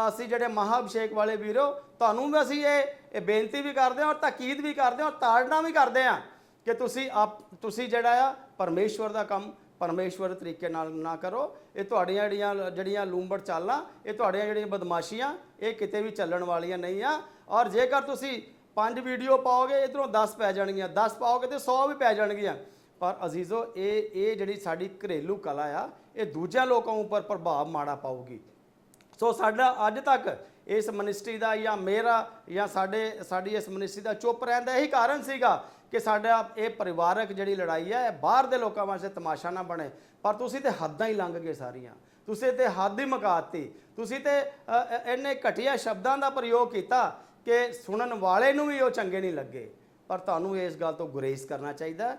ਅਸੀਂ ਜਿਹੜੇ ਮਹਾਅਭਿਸ਼ੇਕ ਵਾਲੇ ਵੀਰੋ, ਤੁਹਾਨੂੰ ਵੀ ਅਸੀਂ ਇਹ ਇਹ ਬੇਨਤੀ ਵੀ ਕਰਦੇ ਹਾਂ ਔਰ ਤਾਕੀਦ ਵੀ ਕਰਦੇ ਹਾਂ ਔਰ ਤਾੜਨਾ ਵੀ ਕਰਦੇ ਹਾਂ ਕਿ ਤੁਸੀਂ ਆਪ, ਤੁਸੀਂ ਜਿਹੜਾ ਆ, ਪਰਮੇਸ਼ਵਰ ਦਾ ਕੰਮ ਪਰਮੇਸ਼ਵਰ ਤਰੀਕੇ ਨਾਲ ਨਾ ਕਰੋ। ਇਹ ਤੁਹਾਡੀਆਂ ਜਿਹੜੀਆਂ ਜਿਹੜੀਆਂ ਲੂੰਬੜ ਚਾਲਾਂ, ਇਹ ਤੁਹਾਡੀਆਂ ਜਿਹੜੀਆਂ ਬਦਮਾਸ਼ੀਆਂ, ਇਹ ਕਿਤੇ ਵੀ ਚੱਲਣ ਵਾਲੀਆਂ ਨਹੀਂ ਆ। ਔਰ ਜੇਕਰ ਤੁਸੀਂ ਪੰਜ ਵੀਡੀਓ ਪਾਓਗੇ, ਇਧਰੋਂ 10 ਪੈ ਜਾਣਗੀਆਂ 10 ਪਾਓਗੇ ਤੇ 100 ਵੀ ਪੈ ਜਾਣਗੀਆਂ। ਪਰ ਅਜ਼ੀਜ਼ੋ, ਇਹ ਇਹ ਜਿਹੜੀ ਸਾਡੀ ਘਰੇਲੂ ਕਲਾ ਆ, ਇਹ ਦੂਜਿਆਂ ਲੋਕਾਂ ਉੱਪਰ ਪ੍ਰਭਾਵ ਮਾੜਾ ਪਾਊਗੀ। ਸੋ ਸਾਡਾ ਅੱਜ ਤੱਕ ਇਸ ਮਿਨਿਸਟਰੀ ਦਾ ਜਾਂ ਮੇਰਾ ਜਾਂ ਸਾਡੇ, ਸਾਡੀ ਇਸ ਮਿਨਿਸਟਰੀ ਦਾ ਚੁੱਪ ਰਹਿਣ ਦਾ ਇਹੀ ਕਾਰਨ ਸੀਗਾ ਕਿ ਸਾਡਾ ਇਹ ਪਰਿਵਾਰਕ ਜਿਹੜੀ ਲੜਾਈ ਹੈ ਇਹ ਬਾਹਰ ਦੇ ਲੋਕਾਂ ਵਾਸਤੇ ਤਮਾਸ਼ਾ ਨਾ ਬਣੇ। ਪਰ ਤੁਸੀਂ ਤੇ ਹੱਦਾਂ ਹੀ ਲੰਘ ਗਏ ਸਾਰੀਆਂ। ਤੁਸੀਂ ਤੇ ਹੱਦ ਹੀ ਮਕਾਤੀ ਤੁਸੀਂ ਤੇ ਇੰਨੇ ਘਟੀਆ ਸ਼ਬਦਾਂ ਦਾ ਪ੍ਰਯੋਗ ਕੀਤਾ ਕਿ ਸੁਣਨ ਵਾਲੇ ਨੂੰ ਵੀ ਉਹ ਚੰਗੇ ਨਹੀਂ ਲੱਗੇ। ਪਰ ਤੁਹਾਨੂੰ ਇਸ ਗੱਲ ਤੋਂ ਗੁਰੇਜ਼ ਕਰਨਾ ਚਾਹੀਦਾ।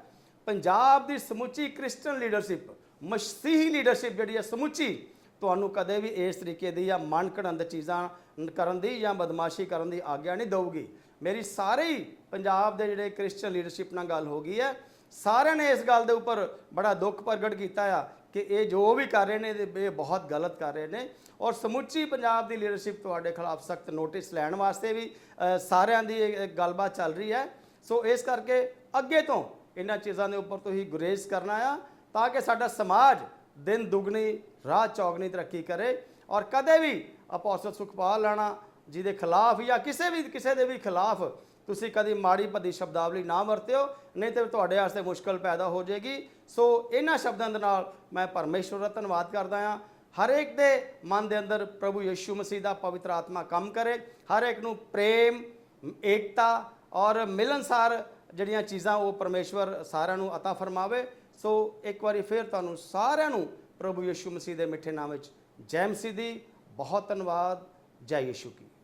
ਪੰਜਾਬ ਦੀ ਸਮੁੱਚੀ ਕ੍ਰਿਸਚੀਅਨ ਲੀਡਰਸ਼ਿਪ ਮਸੀਹੀ ਲੀਡਰਸ਼ਿਪ ਜਿਹੜੀ ਹੈ ਸਮੁੱਚੀ, ਤੁਹਾਨੂੰ ਕਦੇ ਵੀ ਇਸ ਤਰੀਕੇ ਦੀ ਜਾਂ ਮਨ ਘੜਨ ਦੀ ਚੀਜ਼ਾਂ ਕਰਨ ਦੀ ਜਾਂ ਬਦਮਾਸ਼ੀ ਕਰਨ ਦੀ ਆਗਿਆ ਨਹੀਂ ਦਊਗੀ। ਮੇਰੀ ਸਾਰੇ ਹੀ ਪੰਜਾਬ ਦੇ ਜਿਹੜੇ ਕ੍ਰਿਸਚੀਅਨ ਲੀਡਰਸ਼ਿਪ ਨਾਲ ਗੱਲ ਹੋ ਗਈ ਹੈ, ਸਾਰਿਆਂ ਨੇ ਇਸ ਗੱਲ ਦੇ ਉੱਪਰ ਬੜਾ ਦੁੱਖ ਪ੍ਰਗਟ ਕੀਤਾ ਆ ਕਿ ਇਹ ਜੋ ਵੀ ਕਰ ਰਹੇ ਨੇ, ਇਹ ਬਹੁਤ ਗਲਤ ਕਰ ਰਹੇ ਨੇ। ਔਰ ਸਮੁੱਚੀ ਪੰਜਾਬ ਦੀ ਲੀਡਰਸ਼ਿਪ ਤੁਹਾਡੇ ਖਿਲਾਫ ਸਖਤ ਨੋਟਿਸ ਲੈਣ ਵਾਸਤੇ ਵੀ ਸਾਰਿਆਂ ਦੀ ਗੱਲਬਾਤ ਚੱਲ ਰਹੀ ਹੈ। ਸੋ ਇਸ ਕਰਕੇ ਅੱਗੇ ਤੋਂ ਇਹਨਾਂ ਚੀਜ਼ਾਂ ਦੇ ਉੱਪਰ ਤੁਸੀਂ ਗੁਰੇਜ਼ ਕਰਨਾ ਆ ਤਾਂ ਕਿ ਸਾਡਾ ਸਮਾਜ ਦਿਨ ਦੁਗਣੀ, ਰਾਤ ਚੌਗਣੀ ਤਰੱਕੀ ਕਰੇ ਔਰ ਕਦੇ ਵੀ ਅਪੋਸਟਲ ਸੁਖਪਾਲ ਲਾਣਾ, ਜਿਹਦੇ ਖਿਲਾਫ ਜਾਂ ਕਿਸੇ ਵੀ, ਕਿਸੇ ਦੇ ਵੀ ਖਿਲਾਫ ਤੁਸੀਂ ਕਦੀ ਮਾੜੀ ਭੱਦੀ ਸ਼ਬਦਾਵਲੀ ਨਾ ਵਰਤਿਓ, ਨਹੀਂ ਤੇ ਤੁਹਾਡੇ ਵਾਸਤੇ ਮੁਸ਼ਕਲ ਪੈਦਾ ਹੋ ਜਾਏਗੀ। ਸੋ ਇਹਨਾਂ ਸ਼ਬਦਾਂ ਦੇ ਨਾਲ ਮੈਂ ਪਰਮੇਸ਼ਵਰ ਦਾ ਧੰਨਵਾਦ ਕਰਦਾ ਹਾਂ ਹਰੇਕ ਦੇ ਮਨ ਦੇ ਅੰਦਰ ਪ੍ਰਭੂ ਯਿਸੂ ਮਸੀਹ ਦਾ ਪਵਿੱਤਰ ਆਤਮਾ ਕੰਮ ਕਰੇ। ਹਰੇਕ ਨੂੰ ਪ੍ਰੇਮ, ਏਕਤਾ ਔਰ ਮਿਲਨਸਾਰ ਜਿਹੜੀਆਂ ਚੀਜ਼ਾਂ ਉਹ ਪਰਮੇਸ਼ਵਰ ਸਾਰਿਆਂ ਨੂੰ عطا ਫਰਮਾਵੇ ਸੋ ਇੱਕ ਵਾਰੀ ਫਿਰ ਤੁਹਾਨੂੰ ਸਾਰਿਆਂ ਨੂੰ ਪ੍ਰਭੂ ਯਿਸੂ ਮਸੀਹ ਦੇ ਮਿੱਠੇ ਨਾਮ ਵਿੱਚ ਜੈ ਮਸੀਹ ਦੀ ਬਹੁਤ ਧੰਨਵਾਦ ਜੈ ਯਿਸੂ ਕੀ